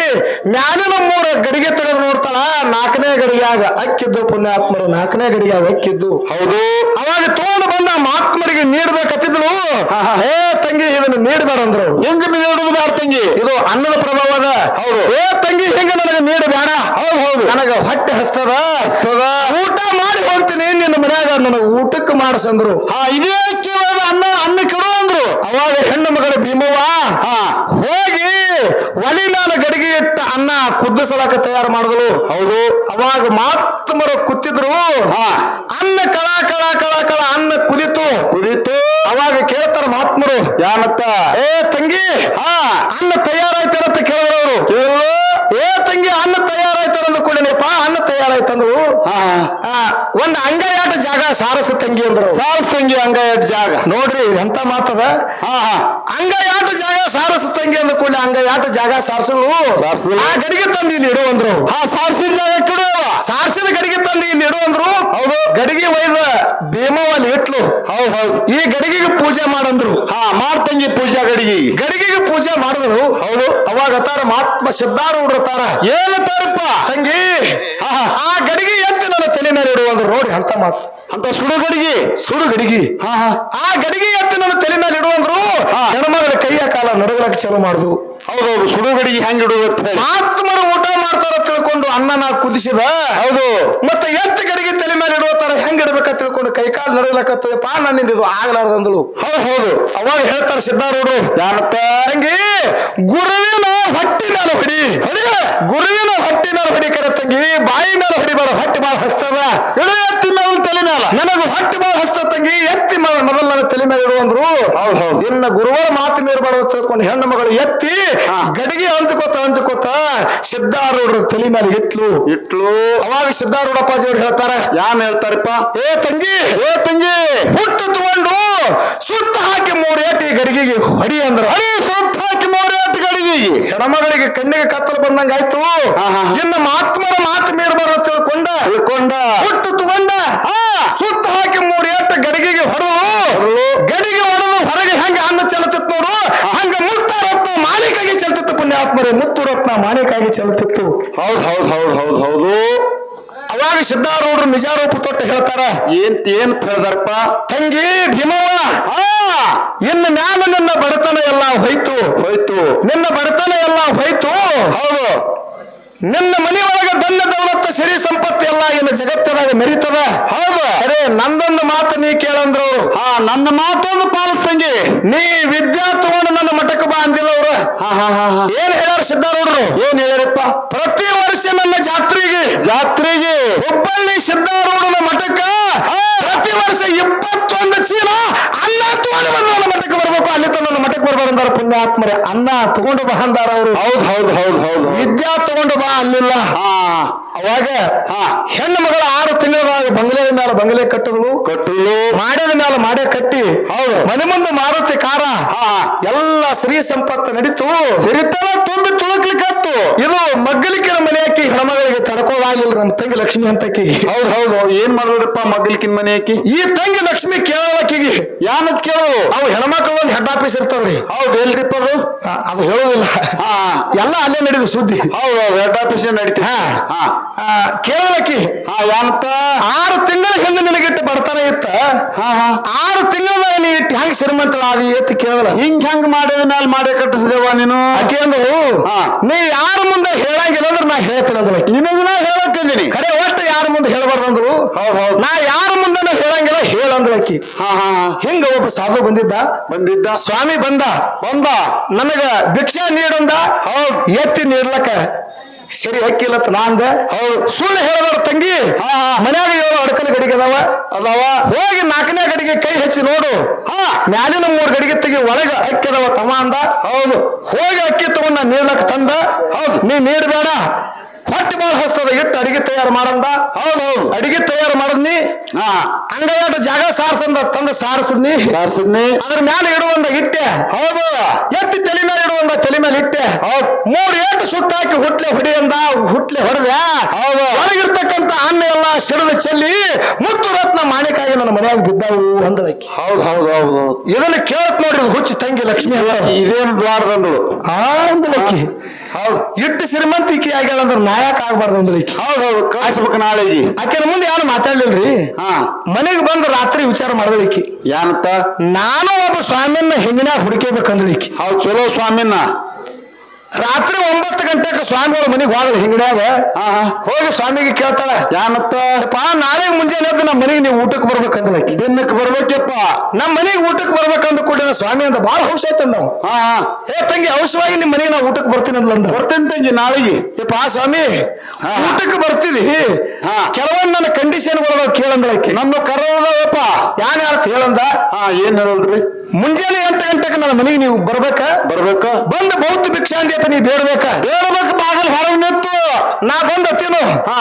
Speaker 2: ಮ್ಯಾಲಿನ ಮೂರು ಗಡಿಗೆ ತೆಗೆದು ನೋಡ್ತಾಳ ನಾಲ್ಕನೇ ಗಡಿಯಾಗ ಅಕ್ಕಿದ್ದು ಪುಣ್ಯಾತ್ಮರು ನಾಲ್ಕನೇ ಗಡಿಯಾಗ ಅಕ್ಕಿದ್ದು
Speaker 1: ಹೌದು.
Speaker 2: ಅವಾಗ ತಗೊಂಡು ಬಂದ ಮಹಾತ್ಮರಿಗೆ ನೀಡ್ಬೇಕತ್ತಿದ್ರು. ಏ ತಂಗಿ ಇದನ್ನು ನೀಡಬೇಡ ಅಂದ್ರು.
Speaker 1: ಹೆಂಗ್ ನೀಡುದು ತಂಗಿ?
Speaker 2: ಇದು ಅನ್ನದ ಪ್ರಭಾವದ
Speaker 1: ಹೌದು.
Speaker 2: ಏ ತಂಗಿ ಹೆಂಗ ನನಗೆ ನೀಡಬೇಡ
Speaker 1: ಹೌದು ಹೌದು.
Speaker 2: ನನಗ ಹೊಟ್ಟೆ ಹಸ್ತದ?
Speaker 1: ಹಸ್ತದ.
Speaker 2: ಊಟ ಮಾಡಿ ಹೋಗ್ತೀನಿ ನಿನ್ನ ಮನ್ಯಾಗ ನನಗೆ ಊಟಕ್ಕೆ ಮಾಡಿಸಂದ್ರು.
Speaker 1: ಹಾ ಇದೇ ಕೇಳೋದು ಅನ್ನ ಅನ್ನ ಅಂದ್ರು.
Speaker 2: ಅವಾಗ ಹೆಣ್ಣು ಮಗಳು ಭೀಮವ್ವ ಹೋಗಿ ಒಲಿ ನಾನು ಗಡಿಗೆ ಇಟ್ಟ ಅನ್ನ ಕುದ್ದಿಸಲಾಕ ತಯಾರು ಮಾಡಿದ್ರು
Speaker 1: ಹೌದು.
Speaker 2: ಅವಾಗ ಮಾತ್ಮರು
Speaker 1: ಕುತ್ತಿದ್ರು.
Speaker 2: ಅನ್ನ ಕಳ ಕಳ ಕಳ ಕಳ ಅನ್ನ ಕುದಿತು.
Speaker 1: ಕುದಿತು.
Speaker 2: ಅವಾಗ ಕೇಳ್ತಾರ ಮಾತ್ಮರು.
Speaker 1: ಯಾನತ್ತ
Speaker 2: ಏ ತಂಗಿ.
Speaker 1: ಹಾ.
Speaker 2: ಅನ್ನ ತಯಾರಾಯ್ತಾರಂತ ಕೇಳಿದ್ರು
Speaker 1: ಕೇಳು
Speaker 2: ಏ ತಂಗಿ ಅನ್ನ ತಯಾರಾಯ್ತಾರ ಅಂದ ಕೂಡಲೇಪ ಅನ್ನ ಐತಂದ್ರು ಒಂದ್ ಅಂಗಯಾಟ ಜಾಗ ಸಾರಸ ತಂಗಿ ಅಂದ್ರು.
Speaker 1: ಸಾರಸ ತಂಗಿ ಅಂಗಯಾಟ ಜಾಗ.
Speaker 2: ನೋಡ್ರಿ ಎಂತ ಮಾತದ? ಅಂಗಯಾಟ ಜಾಗ ಸಾರಸ ತಂಗಿ ಅಂದ ಕೂಲಿ ಅಂಗಯಾಟ ಜಾಗ ಸಾರಸಲು ಆ ಗಡಿಗೆ ತಂದಿ ಇಲ್ಲಿ ಇಡು ಅಂದ್ರು.
Speaker 1: ಆ ಸಾರಸಿದ ಜಾಗ ಕಿಡು
Speaker 2: ಸಾರಸಿನ ಗಡಿಗೆ ತಂದು ಇಲ್ಲಿ ಇಡು ಅಂದ್ರು.
Speaker 1: ಹೌದು.
Speaker 2: ಗಡಿಗೆ ಒಯ್ದ ಭೀಮವಲ್ಲಿ ಇಟ್ಲು.
Speaker 1: ಹೌದು ಹೌದು.
Speaker 2: ಈ ಗಡಿಗೆಗೆ ಪೂಜೆ ಮಾಡಂದ್ರು.
Speaker 1: ಹಾ
Speaker 2: ಮಾಡ್ತಂಗಿ ಪೂಜಾ ಗಡಿಗೆ. ಗಡಿಗೆಗೆ ಪೂಜೆ ಮಾಡಿದ್ರು ಹೌದು.
Speaker 1: ಅವಾಗ ತಾರ ಮಹಾತ್ಮ ಏನು ಏನತಾರಪ್ಪ
Speaker 2: ತಂಗಿ ಹಾ ಗಡಿಗೆ ಎತ್ತಿ ನನ್ನ ತಲೆ ಮೇಲೆ ಇಡುವಂದ್ರು ನೋಡಿ ಅಂತ ಮಾತು.
Speaker 1: ಅಂತ ಸುಡುಗಡಿಗೆ
Speaker 2: ಸುಡು ಗಡಿಗೆ.
Speaker 1: ಹಾ ಹಾ.
Speaker 2: ಆ ಗಡಿಗೆ ಎತ್ತಿ ನನ್ನ ತಲೆ ಮೇಲೆ ಇಡುವಂದ್ರು ಹೆಣ್ಮಗಳ ಕೈಯ ಕಾಲ ನಡಗಲಕ್ಕೆ ಚಾಲು ಮಾಡುದು.
Speaker 1: ಹೌದೌದು ಸುಡುಗಡಿಗೆ ಹೆಂಗ್ ಇಡುವತ್ತ ಇಡುವ
Speaker 2: ಮಹಾತ್ಮರು ಊಟ ಮಾಡ್ತಾರ ತಿಳ್ಕೊಂಡು ಅನ್ನನ ಕುದಿಸಿದ?
Speaker 1: ಹೌದು.
Speaker 2: ಮತ್ತೆ ಎತ್ತ ಗಡಿಗೆ ತಲೆ ಮೇಲೆ ತರ ಹೆಂಗ್ ಇಡ್ಬೇಕ ತಿಳ್ಕೊಂಡು ಕೈ ಕಾಲು ಪಾ ನನ್ನಿಂದ ಇದು ಆಗ್ಲಾರ್ದಂದಳು.
Speaker 1: ಹೌದು ಹೌದು.
Speaker 2: ಅವಾಗ ಹೇಳ್ತಾರ ಸಿದ್ಧಾರೂಢರು. ತಂಗಿ ಗುರುವಿನ ಹೊಟ್ಟಿ ಮೇಲೆ ಹೊಡಿ. ಹೊಡಿ ಗುರುವಿನ ಹೊಟ್ಟಿ ಮೇಲೆ ಹೊಡಿಕರ ತಂಗಿ. ಬಾಯಿ ಮೇಲೆ ಹೊಡಿಬಾರ ಹೊಟ್ಟಿ ಬಾಳ ಹಸ್ತದ.
Speaker 1: ಇಡು ಎತ್ತಿ ಮೇಲೆ ತಲೆ ಮೇಲೆ.
Speaker 2: ನನಗೆ ಹೊಟ್ಟಿ ಬಾಳ ಹಸ್ತ ತಂಗಿ. ಎತ್ತಿ ಮೊದಲು ನನ್ನ ತಲೆ ಮೇಲೆ ಇಡುವಂದ್ರು
Speaker 1: ಹೌದು, ಹೌದು.
Speaker 2: ಇನ್ನ ಗುರುವರ ಮಾತು ಮೀರಬಾರದು ತಿಳ್ಕೊಂಡು ಹೆಣ್ಣು ಮಗಳು ಎತ್ತಿ. ಗಡಿಗೆ ಹಂಚ್ಕೋತ ಹಂಚ್ಕೋತ ಸಿದ್ಧಾರೂಢರ ತಲೆ ಮೇಲೆ ಇಟ್ಲು.
Speaker 1: ಇಟ್ಲು.
Speaker 2: ಅವಾಗ ಸಿದ್ಧಾರೂಢಪ್ಪಾಜಿ ಅವ್ರು ಹೇಳ್ತಾರೆ
Speaker 1: ಯಾನ್ ಹೇಳ್ತಾರಪ್ಪ?
Speaker 2: ಏ ತಂಗಿ
Speaker 1: ಏ ತಂಗಿ!
Speaker 2: ಹುಟ್ಟು ತಗೊಂಡು ಸುತ್ತ ಹಾಕಿ ಮೂರು ಏಟಿ ಗಡಿಗೆಗೆ ಹೊಡಿ ಅಂದ್ರ.
Speaker 1: ಅರೆ ಸುತ್ತ ಹಾಕಿ ಮೂರೇಟಿ ಗಡಿಗೆಗೆ. ಗಡಿಗೆ
Speaker 2: ಹೆಣ್ಮಗಳಿಗೆ ಕಣ್ಣಿಗೆ ಕತ್ತಲು ಬಂದಂಗ ಆಯ್ತು. ಇನ್ನು ಮಾತ್ಮರ ಮಾತು ಮೀರಬಾರದು ತಿಳ್ಕೊಂಡ.
Speaker 1: ತಿಳ್ಕೊಂಡ.
Speaker 2: ಹುಟ್ಟು ತಗೊಂಡ. ಸುತ್ತ ಹಾಕಿ ಮೂರು ಏಟು ಗಡಿಗೆಗೆ ಹೊಡೆದು ಗಡಿಗೆ ಹೊಡೆದು ಹೊರಗೆ ಹಂಗೆ ಅನ್ನ ಚೆಲ್ತಿತ್ತು ನೋಡು. ಹಂಗ ಮುಸ್ತಾರ ಮಾಲೀಕಾಗಿ ಚೆಲ್ತಿತ್ತು ಪುಣ್ಯಾತ್ಮರೇ. ಮುತ್ತು ಮಾಲಿಕಾಗಿ ಚೆಲ್ತಿತ್ತು
Speaker 1: ಹೌದು ಹೌದು ಹೌದು ಹೌದ್ ಹೌದು.
Speaker 2: ಅವಾಗ ಸಿದ್ಧಾರೂಢರು ನಿಜಾರೂಪ ತೊಟ್ಟು ಹೇಳ್ತಾರ
Speaker 1: ಏನ್ ಏನ್ ಹೇಳ್ದಾರಪ್ಪ?
Speaker 2: ತಂಗಿ ಭೀಮವ್ವ ಇನ್ನು ಮ್ಯಾಲ ನಿನ್ನ ಬಡತನ ಎಲ್ಲ ಹೋಯ್ತು.
Speaker 1: ಹೋಯ್ತು.
Speaker 2: ನಿನ್ನ ಬಡತನ ಎಲ್ಲ ಹೋಯ್ತು.
Speaker 1: ಹೌದು.
Speaker 2: ನಿನ್ನ ಮನೆಯೊಳಗ ಬಂದ ದೌಲತ್ತ ಸಿರಿ ಸಂಪತ್ತು ಎಲ್ಲ ಏನು ಜಗತ್ತದಾಗ ಮೆರಿತದ?
Speaker 1: ಹೌದು.
Speaker 2: ಅರೆ ನಂದೊಂದು ಮಾತು ನೀ ಕೇಳಂದ್ರು.
Speaker 1: ಹಾ ನನ್ನ ಮಾತೊಂದು ಪಾಲಿಸ್ತಂಗಿ
Speaker 2: ನೀ ವಿದ್ಯಾ ತಗೊಂಡು ನನ್ನ ಮಠಕ್ಕೆ ಬಾ ಅಂದಿಲ್ಲ ಅವ್ರು.
Speaker 1: ಹಾ ಹಾ ಹಾ ಹಾ.
Speaker 2: ಏನ್ ಹೇಳ್ಯಾರ ಸಿದ್ಧಾರೂಢರು
Speaker 1: ಏನ್ ಹೇಳ್ಯಾರಪ್ಪ?
Speaker 2: ಪ್ರತಿ ವರ್ಷ ನನ್ನ ಜಾತ್ರೆಗೆ
Speaker 1: ಜಾತ್ರೆಗೆ.
Speaker 2: ಹುಬ್ಬಳ್ಳಿ ಸಿದ್ಧಾರೂಢನ ಮಠಕ್ಕ ಪ್ರತಿ ವರ್ಷ ಇಪ್ಪತ್ತೊಂದು ಚೀಲ ಅನ್ನ ತಗೊಂಡು ಬಂದು ನನ್ನ ಮಠಕ್ಕೆ ಬರ್ಬೇಕು. ಅಲ್ಲಿ ನನ್ನ ಮಠಕ್ಕೆ ಬರ್ಬಾರ ಅಂದಾರ ಪುಣ್ಯಾತ್ಮರೇ. ಅನ್ನ ತಗೊಂಡು ಬಾ ಅಂದಾರ ಅವರು.
Speaker 1: ಹೌದ್ ಹೌದ್ ಹೌದ್ ಹೌದು.
Speaker 2: ವಿದ್ಯಾ ತಗೊಂಡು ಬಾ ಅಲ್ಲಿಲ್ಲ
Speaker 1: ಹಾ
Speaker 2: ಅವಾಗ
Speaker 1: ಹಾ.
Speaker 2: ಹೆಣ್ಣು ಮಗಳ ಆರು ತಿಂಗಳದಾಗ ಬಂಗಲೆ ಮೇಲೆ ಬಂಗಲೆ ಕಟ್ಟದಳು.
Speaker 1: ಕಟ್ಟಲು
Speaker 2: ಮಾಡಿದ ಮೇಲೆ ಮಾಡೇ ಕಟ್ಟಿ.
Speaker 1: ಹೌದು.
Speaker 2: ಮನೆ ಮುಂದೆ ಮಾರುತಿ ಕಾರ.
Speaker 1: ಹಾ
Speaker 2: ಎಲ್ಲ ಸ್ತ್ರೀ ಸಂಪತ್ತು ನಡೀತು.
Speaker 1: ಸಿರಿತನ ತುಂಬಿ ತುಳುಕ್ಲಿಕ್ಕತ್ತು.
Speaker 2: ಇದು ಮಗ್ಗಲಿಕ್ಕಿನ ಮನೆ ಹಾಕಿ ಹೆಣ್ಮಗಳಿಗೆ ತಡ್ಕೊಳ್ಳಾಗಿಲ್ಲ ನಮ್ಮ ತಂಗಿ ಲಕ್ಷ್ಮಿ ಅಂತಕಿ
Speaker 1: ಹೌದು ಹೌದು. ಏನ್ ಮಾಡಿದ್ರಪ್ಪ ಮಗ್ಗಲಿಕ್ಕಿನ ಮನೆ ಆಕಿ
Speaker 2: ಈ ತಂಗಿ ಲಕ್ಷ್ಮಿ ಕೇಳಲಕ್ಕಿಗೆ
Speaker 1: ಯಾನದ್ ಕೇಳು
Speaker 2: ಅವು ಹೆಣ್ಮಕ್ಳು ಒಂದು ಹೆಡ್ ಆಫೀಸ್ ಇರ್ತಾವ್ರಿ.
Speaker 1: ಹೌದು ಎಲ್ರಿಪ್ಪ ಅದು?
Speaker 2: ಅದು ಹೇಳೋದಿಲ್ಲ.
Speaker 1: ಹಾ
Speaker 2: ಎಲ್ಲ ಅಲ್ಲೇ ನಡೆದು ಸುದ್ದಿ.
Speaker 1: ಹೌದು ಹೌದು. ಹೆಡ್ ಆಫೀಸ್ ನಡೀತಿ
Speaker 2: ಹಾ.
Speaker 1: ಹಾ. ಯಾನತ್ತ
Speaker 2: ಆರು ತಿಂಗಳ ಹಿಂದೆ ನಿನಗಿಟ್ಟು ಬರ್ತಾನೆ ಇತ್ತ.
Speaker 1: ಹಾ ಹಾ.
Speaker 2: ಆರು ತಿಂಗಳ ನೀ ಇಟ್ಟು ಹೆಂಗ್ ಶ್ರೀಮಂತಳಾದಿ ಎತ್ತು ಕೇಳಲ್ಲ?
Speaker 1: ಹಿಂಗ್ ಹೆಂಗ್ ಮಾಡಿದ ಮೇಲೆ ಮಾಡಿ ಕಟ್ಟಿಸಿದೇವ ನೀನು? ಹಾ.
Speaker 2: ನೀ ಯಾರ ಮುಂದೆ ಹೇಳಂಗಿಲ್ಲ ಅಂದ್ರೆ ನಾ ಹೇಳ್ತೀನಿ ಅಂದ್ರೆ.
Speaker 1: ನಿನಗ ನಾ ಹೇಳಕ್ಕಿದ್ದೀನಿ
Speaker 2: ಖರೆ ಒಟ್ಟು ಯಾರ ಮುಂದೆ ಹೇಳಬಾರ್ದು ಅಂದ್ರು?
Speaker 1: ಹೌದ್ ಹೌದ್.
Speaker 2: ನಾ ಯಾರ ಮುಂದೆ ಹೇಳಂಗಿಲ್ಲ ಹೇಳಂದ್ರು ಅಕ್ಕಿ.
Speaker 1: ಹಾ ಹಾ ಹಾ.
Speaker 2: ಹಿಂಗ ಒಬ್ಬ ಸಾಧು ಬಂದಿದ್ದ?
Speaker 1: ಬಂದಿದ್ದ.
Speaker 2: ಸ್ವಾಮಿ ಬಂದ.
Speaker 1: ಬಂದ.
Speaker 2: ನನಗ ಭಿಕ್ಷೆ ನೀಡಂದ.
Speaker 1: ಹೌದ್.
Speaker 2: ಎತ್ತಿ ನೀಡ್ಲಕ್ಕ. ಸರಿ ಹಕ್ಕಿಲ್ಲ ನಾಂದ
Speaker 1: ಹೌದು.
Speaker 2: ಸುಳ್ಳು ಹೇಳಬಾರ ತಂಗಿ. ಮನ್ಯಾಗ ಏಳು ಅಡಕಲ್ ಗಡಿಗೆ ಅದಾವ.
Speaker 1: ಅದಾವ.
Speaker 2: ಹೋಗಿ ನಾಲ್ಕನೇ ಗಡಿಗೆ ಕೈ ಹಚ್ಚಿ ನೋಡು.
Speaker 1: ಹಾ.
Speaker 2: ಮ್ಯಾಲಿನ ಮೂರ್ ಗಡಿಗೆ ತೆಗಿ ಒಳಗ ಅಕ್ಕಿ ಅದಾವ ತಮ್ಮ ಅಂದ.
Speaker 1: ಹೌದು.
Speaker 2: ಹೋಗಿ ಅಕ್ಕಿ ತಗೊಂಡ ನೀಡ್ಲಕ್ ತಂದ. ಹೌದು. ನೀ ನೀಡಬೇಡ ಹೊಟ್ಟೆ ಬಾಳ ಹಸ್ತದ ಇಟ್ಟು ಅಡಿಗೆ ತಯಾರು ಮಾಡಂದ.
Speaker 1: ಹೌದು ಹೌದು
Speaker 2: ಅಡಿಗೆ ತಯಾರು ಮಾಡದ್ನಿ.
Speaker 1: ಹಾ.
Speaker 2: ಅಂಗೈಯಾಟ ಜಾಗ ಸಾರ್ಸಂದ ತಂದ ಸಾರಸದ್ನಿ.
Speaker 1: ಸಾರ್ಸಿದ್ನಿ.
Speaker 2: ಅದ್ರ ಮೇಲೆ ಇಡುವಂದ ಇಟ್ಟೆ
Speaker 1: ಹೌದು.
Speaker 2: ಎತ್ತಿ ತಲೆ ಮೇಲೆ ಇಡುವಂದ ತಲೆ ಮೇಲೆ ಇಟ್ಟೆ
Speaker 1: ಹೌದು.
Speaker 2: ಮೂರ್ ಏಟು ಸುತ್ತಾಕಿ ಹುಟ್ಲೆ ಹೊಡಿ ಅಂದ ಹುಟ್ಲೆ ಹೊಡೆದ.
Speaker 1: ಹೌದು.
Speaker 2: ಹೊರಗಿರ್ತಕ್ಕಂತ ಅನ್ನ ಎಲ್ಲ ಸಿಡಿದು ಚೆಲ್ಲಿ ನನ್ನ ಮನೆಯಾಗ ಬಿದ್ದಾವು ಅಂದಳಕ್ಕೆ
Speaker 1: ಹೌದು ಹೌದು ಹೌದು ಹೌದು.
Speaker 2: ಇದನ್ನ ಕೇಳತ್ ನೋಡ್ರಿ ಹುಚ್ಚು ತಂಗಿ ಲಕ್ಷ್ಮಿ ಅಂತ
Speaker 1: ಇದೇನು ದ್ವಾರದಂದಳು
Speaker 2: ಆ ಅಂದಳಕ್ಕೆ
Speaker 1: ಹೌದು.
Speaker 2: ಇಟ್ಟು ಶ್ರೀಮಂತಿಕೆ ಆಗ್ಯಾಳ ಅಂದ್ರೆ ನಾಯಕ ಆಗ್ಬಾರ್ದು ಅಂದ್ರೆ
Speaker 1: ಹೌದು ಹೌದು. ಕಳಿಸ್ಬೇಕು ನಾಳೆಗೆ.
Speaker 2: ಆಕೆನ ಮುಂದೆ ಯಾರು ಮಾತಾಡ್ಲಿಲ್ರಿ?
Speaker 1: ಹಾ.
Speaker 2: ಮನೆಗೆ ಬಂದು ರಾತ್ರಿ ವಿಚಾರ ಮಾಡದಳಿಕ್ಕಿ
Speaker 1: ಏನಂತ
Speaker 2: ನಾನು ಒಬ್ಬ ಸ್ವಾಮಿಯನ್ನ ಹಿಂದಿನಾಗ ಹುಡುಕೇಬೇಕಂದಳಿಕ್ಕಿ
Speaker 1: ಹೌದು ಚಲೋ ಸ್ವಾಮಿನ.
Speaker 2: ರಾತ್ರಿ ಒಂಬತ್ತು ಗಂಟೆಗೆ ಸ್ವಾಮಿಗಳ ಮನೆಗೆ ಹೋಗಲ್ಲ ಹಿಂಗಣ್ಯಾಗ
Speaker 1: ಹಾ
Speaker 2: ಹೋಗಿ ಸ್ವಾಮಿಗೆ ಕೇಳ್ತಾಳ
Speaker 1: ಏನಂತ
Speaker 2: ಅಪ್ಪ ನಾಳೆ ಮುಂಜಾನೆ ಎದ್ದು ನಮ್ಮ ಮನೆಗೆ ನೀವು ಊಟಕ್ಕೆ ಬರ್ಬೇಕಂದ್ರೆ
Speaker 1: ದಿನಕ್ಕೆ ಬರ್ಬೇಕಪ್ಪ.
Speaker 2: ನಮ್ಮ ಮನೆಗೆ ಊಟಕ್ಕೆ ಬರ್ಬೇಕಂದ ಕೂಡ ಸ್ವಾಮಿ ಅಂತ ಬಹಳ ಹೌಸ್ ಆಯ್ತು ನಾವು.
Speaker 1: ಹಾ ಹಾ.
Speaker 2: ಏ ತಂಗಿ ಅವಶ್ಯವಾಗಿ ನಿಮ್ಮ ಮನೆಗೆ ನಾವು ಊಟಕ್ಕೆ ಬರ್ತೀನಿ ಅಂದ್ಲಂದ
Speaker 1: ಬರ್ತೇನೆ ತಂಗಿ ನಾಳೆಗೆ.
Speaker 2: ಯಪ್ಪ ಸ್ವಾಮಿ. ಊಟಕ್ಕೆ ಬರ್ತಿದಿ.
Speaker 1: ಹಾ.
Speaker 2: ಕೆಲವೊಂದು ನನ್ನ ಕಂಡೀಷನ್ಗಳು ಕೇಳಂದಳಕ್ಕಿ
Speaker 1: ನಮ್ಮ ಕರೋದಪ್ಪ
Speaker 2: ಯಾನ ಯಾರು ಹೇಳಂದ
Speaker 1: ಹಾ ಏನ್ ಹೇಳಲ್ರಿ?
Speaker 2: ಮುಂಜಾನೆ ಎಂಟು ಗಂಟೆಗೆ ನನ್ನ ಮನೆಗೆ ನೀವು ಬರ್ಬೇಕ?
Speaker 1: ಬರ್ಬೇಕ?
Speaker 2: ಬಂದು ಬೌದ್ಧ ಭಿಕ್ಷಾ ಅಂತ ನೀವು ಬೇಡ್ಬೇಕಾ?
Speaker 1: ಹೇಳ್ಬೇಕು ಬಾಗಲ್ ಹೊರಗೆ ನಿಂತು.
Speaker 2: ನಾ ಬಂದ
Speaker 1: ಹಾ.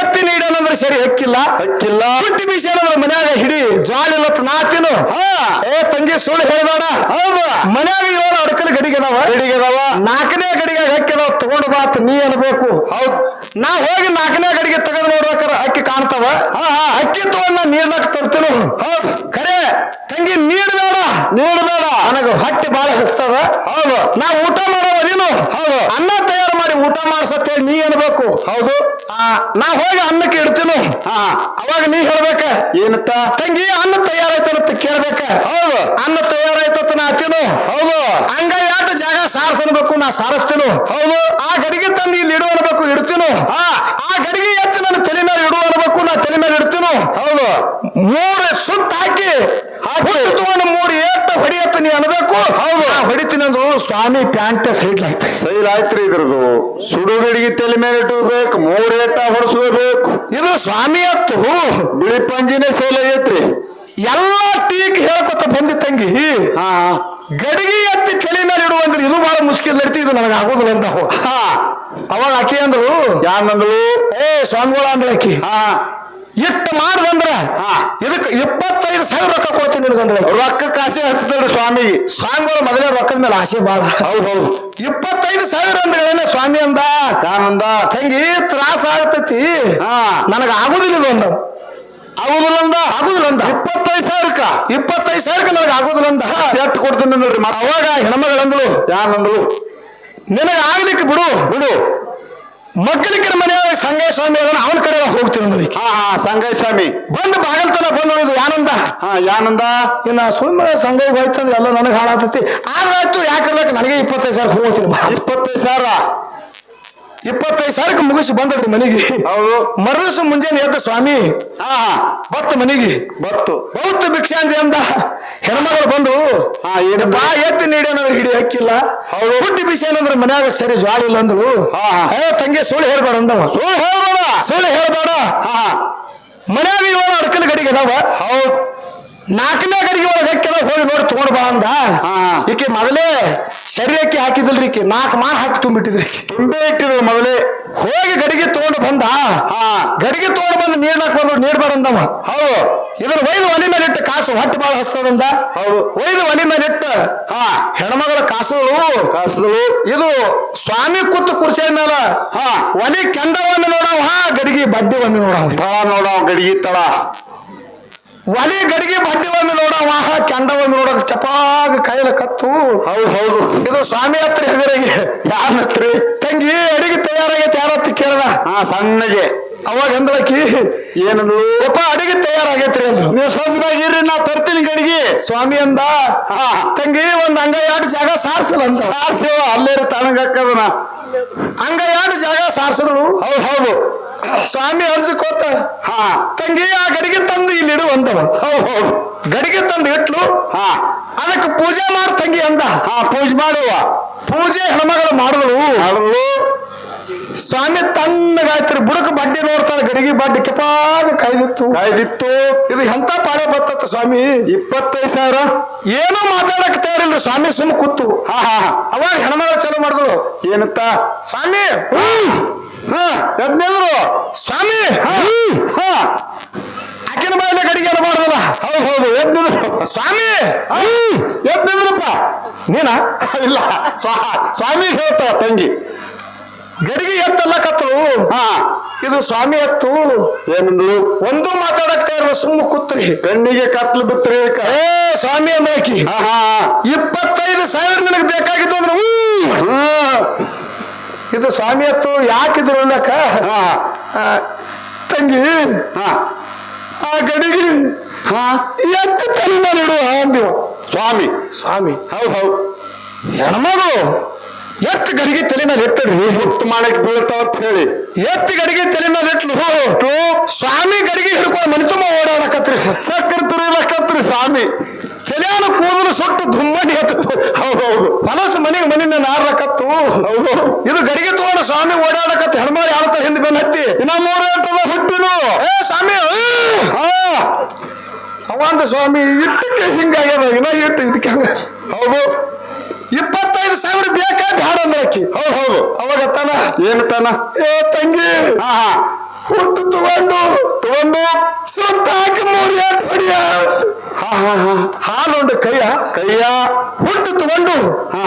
Speaker 2: ಎತ್ತಿ ನೀಡನಂದ್ರೆ ಸರಿ ಹಕ್ಕಿಲ್ಲ
Speaker 1: ಹಕ್ಕಿಲ್ಲ
Speaker 2: ಹುಟ್ಟಿ ಬೀಸಿ ಏನಂದ್ರೆ ಮನ್ಯಾಗ ಹಿಡಿ ಜಾಲಿ ಇಲ್ಲತ್ ನಾ ತಿನ್ನು.
Speaker 1: ಹಾ.
Speaker 2: ಏ ತಂಗಿ ಸುಳ್ಳು ಹೇಳ್ಬೇಡ.
Speaker 1: ಹೌದು.
Speaker 2: ಮನ್ಯಾಗ ಏಳು ಅಡಕಲ್ ಗಡಿಗೆ ಅದಾವ.
Speaker 1: ಗಡಿಗೆ ಅದಾವ.
Speaker 2: ನಾಲ್ಕನೇ ಗಡಿಗೆ ಹಕ್ಕಿದ ತಗೊಂಡು ಬಾತ್ ನೀ ಅನ್ಬೇಕು.
Speaker 1: ಹೌದು.
Speaker 2: ನಾ ಹೋಗಿ ನಾಲ್ಕನೇ ಗಡಿಗೆ ತೆಗೆದು ನೋಡ್ಬೇಕಾರ ಅಕ್ಕಿ ಕಾಣ್ತಾವ. ಹಾ ಹಾ. ಅಕ್ಕಿ ತಗೊಂಡ್ ನಾ ನೀರ್ಲಕ್ ತರ್ತೀನಿ. ಹೌದು. ಕರೆ ತಂಗಿ ನೀಡ್ಬೇಡ
Speaker 1: ನೀಡಬೇಡ.
Speaker 2: ನನಗೆ ಹೊಟ್ಟೆ ಬಾಳ ಹಸ್ತದ.
Speaker 1: ಹೌದು.
Speaker 2: ನಾ ಊಟ ಮಾಡೋ ನೀನು?
Speaker 1: ಹೌದು.
Speaker 2: ಅನ್ನ ತಯಾರು ಮಾಡಿ ಊಟ ಮಾಡ್ಸತ್ತೇಳಿ ನೀ ಏನ್ಬೇಕು
Speaker 1: ಹೌದು.
Speaker 2: ಆ, ನಾ ಹೋಗಿ ಅನ್ನಕ್ಕೆ ಇಡ್ತೀನಿ.
Speaker 1: ಆ
Speaker 2: ಅವಾಗ ನೀ ಹೇಳ್ಬೇಕ.
Speaker 1: ಏನತ್ತ?
Speaker 2: ತಂಗಿ ಅನ್ನ ತಯಾರಾಯ್ತಂತ ಕೇಳ್ಬೇಕ.
Speaker 1: ಹೌದು.
Speaker 2: ಅನ್ನ ತಯಾರಾಯ್ತಂತ ನಾ ಹತ್ತೀನು
Speaker 1: ಹೌದು.
Speaker 2: ಹಂಗ ಯಾಟ ಜಾಗ ಸಾರಸನ್ಬೇಕು ನಾ ಸಾರಿಸ್ತೀನು.
Speaker 1: ಹೌದು.
Speaker 2: ಆ ಗಡಿಗೆ ತಂದು ಇಲ್ಲಿ ಇಡು ಅನ್ಬೇಕು ಇಡ್ತೀನು
Speaker 1: ಹಾ
Speaker 2: ಆ ಗಡಿಗೆ ಎತ್ತಿ ನನ್ನ ತಲೆ ಮೇಲೆ ಇಡು ಅನ್ಬೇಕು ನಾ ತಲೆ ಮೇಲೆ ಇಡ್ತೀನು
Speaker 1: ಹೌದು
Speaker 2: ಮೂರು ಸುತ್ತ ಹಾಕಿ
Speaker 1: ಹಾಕಿ.
Speaker 2: ಹುಟ್ಟು ತಗೊಂಡು ಮೂರು ಏಟ್ ಹೊಡಿಯತ್ತ ನೀ ಅನ್ಬೇಕು
Speaker 1: ಹೌದು.
Speaker 2: ನಾ ಹೊಡಿತೀನಿ ಅಂದ್ರು ಸ್ವಾಮಿ ಪ್ಯಾಂಟ್ ಸೈಡ್ ಆಯ್ತು
Speaker 1: ಸೈಲ್ ಆಯ್ತ್ರಿ ಇದ್ರದು. ಸುಡುಗಡಿಗೆ ತಲೆ ಮೇಲೆ ಇಟ್ಟಬೇಕು ಮೂರ್ ಏಟ ಹೊಡ್ಸ್ಕೋಬೇಕು.
Speaker 2: ಇದು ಸ್ವಾಮಿ ಅತ್ತು.
Speaker 1: ಬಿಳಿ ಪಂಜಿನೇ ಸೈಲ್ ಆಗೈತ್ರಿ
Speaker 2: ಎಲ್ಲ ಟೀಕ್ ಹೇಳ್ಕೊತ ಬಂದಿ ತಂಗಿ.
Speaker 1: ಹಾ.
Speaker 2: ಗಡಿಗೆ ಎತ್ತಿ ತಲೆ ಮೇಲೆ ಇಡು ಅಂದ್ರೆ ಇದು ಬಹಳ ಮುಷ್ಕಿಲ್ ನಡೀತಿ ಇದು ನನಗೆ ಆಗೋದಿಲ್ಲ ಅಂತ ಅವಾಗ ಆಕಿ ಅಂದ್ರು
Speaker 1: ಯಾನಂದಳು?
Speaker 2: ಏ ಸ್ವಾಮಿಗಳ ಅಂದ್ರೆ ಆಕಿ.
Speaker 1: ಹಾ.
Speaker 2: ಇಟ್ಟು ಮಾಡ್ದಂದ್ರ. ಇದಕ್ಕೆ ಇಪ್ಪತ್ತೈದು ಸಾವಿರ ರೊಕ್ಕ ಕೊಡ್ತೀನಿ ನಿನಗಂದ್ರ ರೊಕ್ಕಕ್ಕೆ
Speaker 1: ರೊಕ್ಕ ಕಾಸೆ ಸ್ವಾಮಿ ಸ್ವಾಮಿಗೆ
Speaker 2: ಸ್ವಾಮಿಗಳು ಮೊದಲೇ ರೊಕ್ಕದ ಮೇಲೆ ಆಸೆ ಬಾಳ.
Speaker 1: ಹೌದು ಹೌದು.
Speaker 2: ಇಪ್ಪತ್ತೈದು ಸಾವಿರ ಅಂದ್ರೇನೆ ಸ್ವಾಮಿ ಅಂದ.
Speaker 1: ಯಾನಂದ?
Speaker 2: ತಂಗಿ ತ್ರಾಸ ಆಗ್ತೈತಿ. ನನಗ ಆಗುದಿಲ್ಲ ಇದೊಂದು ಆಗುದಿಲ್ಲಂದ
Speaker 1: ಆಗುದಿಲ್ಲ ಅಂದ?
Speaker 2: ಆಗುದಿಲ್ಲ ಅಂದ.
Speaker 1: ಇಪ್ಪತ್ತೈದು ಸಾವಿರಕ್ಕ?
Speaker 2: ಇಪ್ಪತ್ತೈದು ಸಾವಿರಕ್ಕೆ ನನಗೆ ಆಗುದಿಲ್ಲ ಅಂದ.
Speaker 1: ಎಷ್ಟು ಕೊಡ್ತೀನಿ ಮತ್ತ
Speaker 2: ಅವಾಗ ಹೆಣ್ಮಗಳಂದ್ರು
Speaker 1: ಯಾನಂದಳು
Speaker 2: ನಿನಗೆ ಆಗ್ಲಿಕ್ಕೆ ಬಿಡು.
Speaker 1: ಬಿಡು.
Speaker 2: ಮಕ್ಕಳಿಗೆ ಮನೆಯಾಗ ಸಂಗಯ ಸ್ವಾಮಿ ಅದನ್ನ ಅವನ ಕಡೆ ಹೋಗ್ತೀನಿ ಅನ್ನೋದಕ್ಕೆ
Speaker 1: ಹಾ ಹಾ ಸಂಗೈ ಸ್ವಾಮಿ
Speaker 2: ಬಂದು ಬಾಗಲ್ತನ ಬಂದು ಇದು ಆನಂದ
Speaker 1: ಹಾ ಯಾನಂದ?
Speaker 2: ಇನ್ನ ಸುಮ್ಮನೆ ಸಂಘಕ್ಕೆ ಹೋಯ್ತಂದ್ರೆ ಎಲ್ಲ ನನಗೆ ಹಾಳಾತೈತಿ ಆದ್ರಾಯ್ತು ಯಾಕಿರ್ಬೇಕು ನನಗೆ ಇಪ್ಪತ್ತೈದು ಸಾವಿರ ಹೋಗ್ತೀನಿ
Speaker 1: ಇಪ್ಪತ್ತೈದು ಸಾವಿರ?
Speaker 2: ಇಪ್ಪತ್ತೈದು ಸಾವಿರಕ್ಕೆ ಮುಗಿಸಿ ಬಂದ್ರಿ ಮನೆಗೆ.
Speaker 1: ಹೌದು.
Speaker 2: ಮರುದಿವಸ ಮುಂಜಾನೆ ಎದ್ದ ಸ್ವಾಮಿ.
Speaker 1: ಹಾ
Speaker 2: ಬತ್ತು ಮನೆಗೆ.
Speaker 1: ಬತ್ತು.
Speaker 2: ಬೌದ್ಧ ಭಿಕ್ಷೆ ಅಂದಾ ಅಂದ. ಹೆಣ್ಮಗಳು ಬಂದು
Speaker 1: ಹಾ ಏನಂದ
Speaker 2: ಬಾ ಎತ್ತಿ ನೀಡಿ ಅನ್ನೋದು ಹಿಡಿ ಹಕ್ಕಿಲ್ಲ
Speaker 1: ಹೌದು.
Speaker 2: ಹುಟ್ಟಿ ಬಿಸಿ ಏನಂದ್ರೆ ಮನ್ಯಾಗ ಸರಿ ಜ್ವಾಳ ಇಲ್ಲ ಅಂದ್ರು
Speaker 1: ಹಾ, ಹಾ.
Speaker 2: ಏ ತಂಗಿ ಸುಳ್ಳು ಹೇಳ್ಬೇಡ ಅಂದವ.
Speaker 1: ಸುಳ್ಳು ಹೇಳ್ಬೇಡ.
Speaker 2: ಸುಳ್ಳು ಹೇಳ್ಬೇಡ.
Speaker 1: ಹಾ ಹಾ.
Speaker 2: ಮನ್ಯಾಗ ಇವಾಗ ಅಡ್ಕಲ್ ಗಡಿಗೆ ಅದಾವ.
Speaker 1: ಹೌದು.
Speaker 2: ನಾಲ್ಕನೇ ಗಡಿಗೆ ಒಳಗೆ ಹಾಕಿದ ಹೋಗಿ ನೋಡಿ ತಗೊಂಡ್ ಬಾ ಅಂದ. ಈಕೆ ಮೊದಲೇ ಶರೀರಕ್ಕೆ ಹಾಕಿದಿಲ್ರಿ ಈಕೆ. ನಾಲ್ಕು ಮಾರ್ ಹಾಕಿ ತುಂಬಿಟ್ಟಿದ್ರಿ
Speaker 1: ತುಂಬೇ ಇಟ್ಟಿದ್ರು ಮೊದಲೇ.
Speaker 2: ಹೋಗಿ ಗಡಿಗೆ ತಗೊಂಡು ಬಂದ. ಗಡಿಗೆ ತಗೊಂಡು ಬಂದು ನೀಡ್ಲಾಕ್ ಬಂದ್ರು ನೀಡ್ಬೇಡ ಅಂದವ.
Speaker 1: ಹೌದು.
Speaker 2: ಇದನ್ನ ಒಯ್ದು ಒಲಿ ಮೇಲೆ ಇಟ್ಟು ಕಾಸು ಹೊಟ್ಟು ಬಾಳ ಹಸ್ತದಂದ
Speaker 1: ಹೌದು.
Speaker 2: ಒಯ್ದು ಒಲಿ ಮೇಲೆ ಇಟ್ಟು
Speaker 1: ಹಾ.
Speaker 2: ಹೆಣ್ಮಗಳ ಕಾಸುಗಳು.
Speaker 1: ಕಾಸುಗಳು.
Speaker 2: ಇದು ಸ್ವಾಮಿ ಕೂತು ಕುರ್ಚಿ ಮೇಲೆ
Speaker 1: ಹಾ.
Speaker 2: ಒಲಿ ಕೆಂಡವನ್ನು ನೋಡವ ಹಾ ಗಡಿಗೆ ಬಡ್ಡಿ ಒಮ್ಮೆ ನೋಡವ.
Speaker 1: ತಳ ನೋಡ ಗಡಿಗೆ ತಳ.
Speaker 2: ಒಲಿ ಗಡಿಗೆ ಬಡ್ಡಿ ಒಮ್ಮೆ ವಾಹ ಹಾ ಕೆಂಡ ಒಂದು ನೋಡಕ್ ಚಪಾಗ ಕೈಲ ಕತ್ತು.
Speaker 1: ಹೌದು ಹೌದು.
Speaker 2: ಇದು ಸ್ವಾಮಿ ಹತ್ರ ಹೆದರಿಗೆ
Speaker 1: ಹತ್ರ?
Speaker 2: ತಂಗಿ ಅಡಿಗೆ ತಯಾರಾಗೈತೆ ಯಾರತ್ತಿ ಕೇಳದ?
Speaker 1: ಹಾ ಸಣ್ಣಗೆ.
Speaker 2: ಅವಾಗ ಅಂದ್ರಕಿ
Speaker 1: ಏನಂದ್ರು
Speaker 2: ಯಪ್ಪ ಅಡಿಗೆ ತಯಾರಾಗೈತ್ರಿ ಅಂದ್ರು
Speaker 1: ನೀವು ಸಜ್ಜಾಗಿರ್ರಿ ನಾ ತರ್ತೀನಿ ಗಡಿಗೆ.
Speaker 2: ಸ್ವಾಮಿ ಅಂದ
Speaker 1: ಹಾ.
Speaker 2: ತಂಗಿ ಒಂದ್ ಹಂಗ ಎರಡು ಜಾಗ ಸಾರ್ಸಲ್ಲ ಅಂತ
Speaker 1: ಸಾರ್ಸೇವ ಅಲ್ಲೇ ತನಗಕ್ಕದನ
Speaker 2: ಹಂಗ ಎರಡು ಜಾಗ ಸಾರ್ಸಿದ್ರು
Speaker 1: ಹೌದು ಹೌದು.
Speaker 2: ಸ್ವಾಮಿ ಅಂಜಿಕೋತ
Speaker 1: ಹಾ.
Speaker 2: ತಂಗಿ ಆ ಗಡಿಗೆ ತಂದು ಇಲ್ಲಿ ಇಡು ಅಂತವ
Speaker 1: ಹೌದು
Speaker 2: ಗಡಿಗೆ ತಂದು ಇಟ್ಲು
Speaker 1: ಹಾ.
Speaker 2: ಅದಕ್ಕೆ ಪೂಜೆ ಮಾಡ್ ತಂಗಿ ಅಂದ.
Speaker 1: ಹಾ ಪೂಜೆ ಮಾಡುವ.
Speaker 2: ಪೂಜೆ ಹೆಣ್ಮಗಳು ಮಾಡಿದ್ರು
Speaker 1: ಮಾಡಿದ್ರು
Speaker 2: ಸ್ವಾಮಿ ತಣ್ಣಗಾಯ್ತು ಬುಡಕ್ ಬಡ್ಡಿ ನೋಡ್ತಾಳೆ ಗಡಿಗೆ ಬಡ್ಡಿ ಕೆಪಾಗ ಕಾಯ್ದಿತ್ತು.
Speaker 1: ಕಾಯ್ದಿತ್ತು.
Speaker 2: ಇದು ಎಂತ ಪಾಳೆ ಬತ್ತತ್ತ ಸ್ವಾಮಿ?
Speaker 1: ಇಪ್ಪತ್ತೈದು ಸಾವಿರ.
Speaker 2: ಏನೋ ಮಾತಾಡಕ್ ತಯಾರಿಲ್ಲ ಸ್ವಾಮಿ ಸುಮ್ಮ ಕೂತು.
Speaker 1: ಹಾ ಹಾ ಹಾ.
Speaker 2: ಅವಾಗ ಹೆಣ್ಮಗಳು ಚಲೋ ಮಾಡಿದ್ರು
Speaker 1: ಏನಂತ?
Speaker 2: ಸ್ವಾಮಿ
Speaker 1: ಹಾ ಎದ್ನೆಂದ್ರು
Speaker 2: ಸ್ವಾಮಿ
Speaker 1: ಹಾ
Speaker 2: ಆಕಿನ ಬಾಯಿಲೆ ಗಡಿಗೆ ಮಾಡೋದಲ್ಲ
Speaker 1: ಹೌದು ಹೌದು ಎದ್ನಿದ್ರು
Speaker 2: ಸ್ವಾಮಿ
Speaker 1: ಎದ್ನಿದ್ರಪ್ಪ
Speaker 2: ನೀನ?
Speaker 1: ಇಲ್ಲ ಸ್ವಾ- ಸ್ವಾಮಿ ಹೇಳ್ತ ತಂಗಿ.
Speaker 2: ಗಡಿಗೆ ಎತ್ತಲ್ಲ ಕತ್ತಲು.
Speaker 1: ಹಾ.
Speaker 2: ಇದು ಸ್ವಾಮಿ ಎತ್ತು.
Speaker 1: ಏನಂದ್ರು?
Speaker 2: ಒಂದು ಮಾತಾಡಕ್ತಾ ಇರುವ ಸುಮ್ಮ ಕೂತ್ರಿ.
Speaker 1: ಕಣ್ಣಿಗೆ ಕತ್ಲು ಬಿತ್ರಿ
Speaker 2: ಏ ಸ್ವಾಮಿ ಅಂದ್ರಕಿ. ಇಪ್ಪತ್ತೈದು ಸಾವಿರ ನಿನಗೆ ಬೇಕಾಗಿತ್ತು ಅಂದ್ರೆ. ಇದು ಸ್ವಾಮಿಯತ್ತು ಯಾಕಿದ್ರು ಅನ್ನಕ
Speaker 1: ಹಾ.
Speaker 2: ತಂಗಿ.
Speaker 1: ಹಾ.
Speaker 2: ಆ ಗಡಿಗೆ.
Speaker 1: ಹಾ.
Speaker 2: ಎತ್ತು ತಲೆ ಇಡುವ ಅಂದಿವ
Speaker 1: ಸ್ವಾಮಿ.
Speaker 2: ಸ್ವಾಮಿ.
Speaker 1: ಹೌದು ಹೌದು.
Speaker 2: ಹೆಣ್ಮಗಳು ಎತ್ತು ಗಡಿಗೆ ತಲೆ ಮೇಲೆ ಇಟ್ಟರಿ
Speaker 1: ಮುತ್ತು ಮಾಡಕ್ ಬೀಳ್ತಾವ ಅಂತ ಹೇಳಿ.
Speaker 2: ಎತ್ತು ಗಡಿಗೆ ತಲೆ ಮೇಲೆ ಇಟ್ಲು. ಸ್ವಾಮಿ ಗಡಿಗೆ ಹಿಡ್ಕೊಂಡು ಮನುಷ್ಯಮ್ಮ ಓಡಾಡಕತ್ರಿ.
Speaker 1: ಸಕ್ಕರೆ ತುರಿಲಕ್ಕತ್ರಿ ಸ್ವಾಮಿ.
Speaker 2: ತಲೆಯಾನ ಕೂದಲು ಸುಟ್ಟು ದುಮ್ಮಡಿ ಹತ್ತಿತ್ತು.
Speaker 1: ಹೌದು ಹೌದು.
Speaker 2: ಮನಸ್ಸು ಮನೆಗೆ ಮನೆಯಿಂದ ನಾರ್ಲಕತ್ತು
Speaker 1: ಹೌದು
Speaker 2: ಇದು ಗಡಿಗೆ ತಗೊಂಡು ಸ್ವಾಮಿ ಓಡಾಡಕತ್ತು ಹೆಣ್ಮಾರಿ ಯಾವತ್ತ ಹಿಂದೆ ಬೆನ್ನ ಹತ್ತಿ?
Speaker 1: ಇನ್ನ ಮೂರು ಗಂಟೆ ಹುಟ್ಟಿನು.
Speaker 2: ಏ ಸ್ವಾಮಿ
Speaker 1: ಆ
Speaker 2: ಅವಂದ ಸ್ವಾಮಿ ಇಟ್ಟಕ್ಕೆ ಹಿಂಗಾಗ್ಯದ ಇನ್ನ ಇಟ್ಟು ಇದಕ್ಕೆ.
Speaker 1: ಹೌದು.
Speaker 2: ಇಪ್ಪತ್ತೈದು ಸಾವಿರ ಬೇಕಾ ಅಂದ್ರಕ್ಕಿ
Speaker 1: ಹೌದು ಹೌದು.
Speaker 2: ಅವಾಗ ತಾನ.
Speaker 1: ಏನು ತಾನ?
Speaker 2: ಏ ತಂಗಿ.
Speaker 1: ಹಾ ಹಾ
Speaker 2: ಹುಟ್ಟು ತಗೊಂಡು
Speaker 1: ತಗೊಂಡು
Speaker 2: ಸುತ್ತಾಕಿ ಮೂರು ಎಟ್ ಹೊಡಿಯ ಹಾಲೊಂದು ಕೈಯ?
Speaker 1: ಕೈಯ.
Speaker 2: ಹುಟ್ಟು ತಗೊಂಡು
Speaker 1: ಹಾ.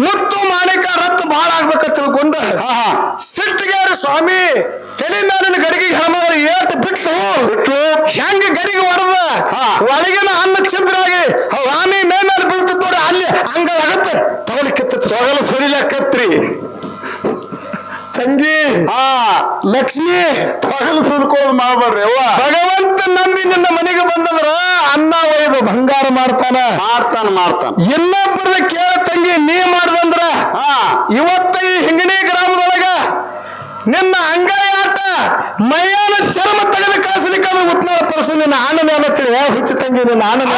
Speaker 2: ಮುತ್ತು ಮಾಣಿಕ ರತ್ತು ಬಾಳ ಆಗ್ಬೇಕ ತಿಳ್ಕೊಂಡು ಸಿಟ್ಟಿಗಾರ ಸ್ವಾಮಿ ತಲೆ ಮೇಲಿನ ಗಡಿಗೆ ಹೆಣ್ಮಗಳು ಏಟ್ ಬಿಟ್ಟು
Speaker 1: ಬಿಟ್ಟು.
Speaker 2: ಹೆಂಗ ಗಡಿಗೆ ಹೊಡೆದ? ಒಳಗಿನ ಅನ್ನ ಛಿದ್ರಾಗಿ ಸ್ವಾಮಿ ಮೇಲೆ ಬೀಳ್ತದ ನೋಡಿ ಅಲ್ಲಿ ಹಂಗ ಆಗತ್ತೆ.
Speaker 1: ತಗೊಲಿಕ್ಕೆ ತೊಗಲ ಸುರಿಲಕ್ಕತ್ರಿ ಲಕ್ಷ್ಮಿ. ಪಗಲು ಸುಲ್ಕೊಳ್ಳೋದು ಮಾಡ್ಬೇಡ್ರಿ ಅವ್ವ.
Speaker 2: ಭಗವಂತ ನಂಬಿ ನಿನ್ನ ಮನೆಗೆ ಬಂದಂದ್ರ ಅನ್ನ ಒಯ್ದು ಬಂಗಾರ ಮಾಡ್ತಾನ.
Speaker 1: ಮಾಡ್ತಾನ ಮಾಡ್ತಾನ.
Speaker 2: ಇನ್ನೊಬ್ಬರ ಕೇಳ ತಂಗಿ ನೀ ಮಾಡ್ದಂದ್ರ ಇವತ್ತ ಈ ಹಿಂಗಣಿ ಗ್ರಾಮದೊಳಗ ನಿನ್ನ ಮೈಯಾನ ಚರ್ಮ ತೆಗೆದು ಕಳಿಸ್ಲಿಕ್ಕೆ ಅದು ಉತ್ನಾಳ ಪರಸು ನಿನ್ನ ಆನಂದ ತಿಳಿ ಹುಚ್ಚು ತಂಗಿ ನಿನ್ನ
Speaker 1: ಆನಂದ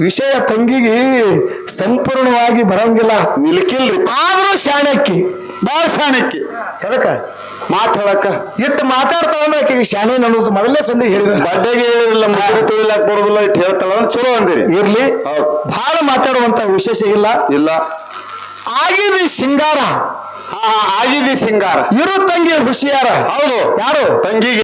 Speaker 2: ವಿಷಯ ತಂಗಿಗೆ ಸಂಪೂರ್ಣವಾಗಿ ಬರಂಗಿಲ್ಲ.
Speaker 1: ನಿಲ್ಕಿಲ್ರಿ.
Speaker 2: ಆದ್ರೂ ಶಾಣಕ್ಕಿ.
Speaker 1: ಬಾಳ ಶಾಣಕ್ಕಿ.
Speaker 2: ಎದಕ್ಕ?
Speaker 1: ಮಾತಾಡಕ
Speaker 2: ಇಟ್ಟು ಮಾತಾಡ್ತಾಳ ಅಂದ್ರೆ ಆಕೆಗೆ ಶಾಣೆ ಅನ್ನೋದು ಮೊದಲೇ ಸಂಧಿ ಹೇಳಿದ
Speaker 1: ಬಡ್ಡೆಗೆ ಹೇಳಿರಲಿಲ್ಲ ಮಗು ತುಳಿಲಾಕ್ ಬರೋದಿಲ್ಲ ಇಟ್ಟು ಹೇಳ್ತಾಳ ಚಲೋ ಅಂದಿರಿ.
Speaker 2: ಇರ್ಲಿ. ಬಹಳ ಮಾತಾಡುವಂತ ವಿಶೇಷ ಇಲ್ಲ.
Speaker 1: ಇಲ್ಲ.
Speaker 2: ಆಗಿದೆ ಸಿಂಗಾರ.
Speaker 1: ಹಾ ಹಾ, ಆಗಿದೆ ಸಿಂಗಾರ.
Speaker 2: ಇರು ತಂಗಿ ಹುಷಿಯಾರ.
Speaker 1: ಹೌದು.
Speaker 2: ಯಾರು?
Speaker 1: ತಂಗಿಗೆ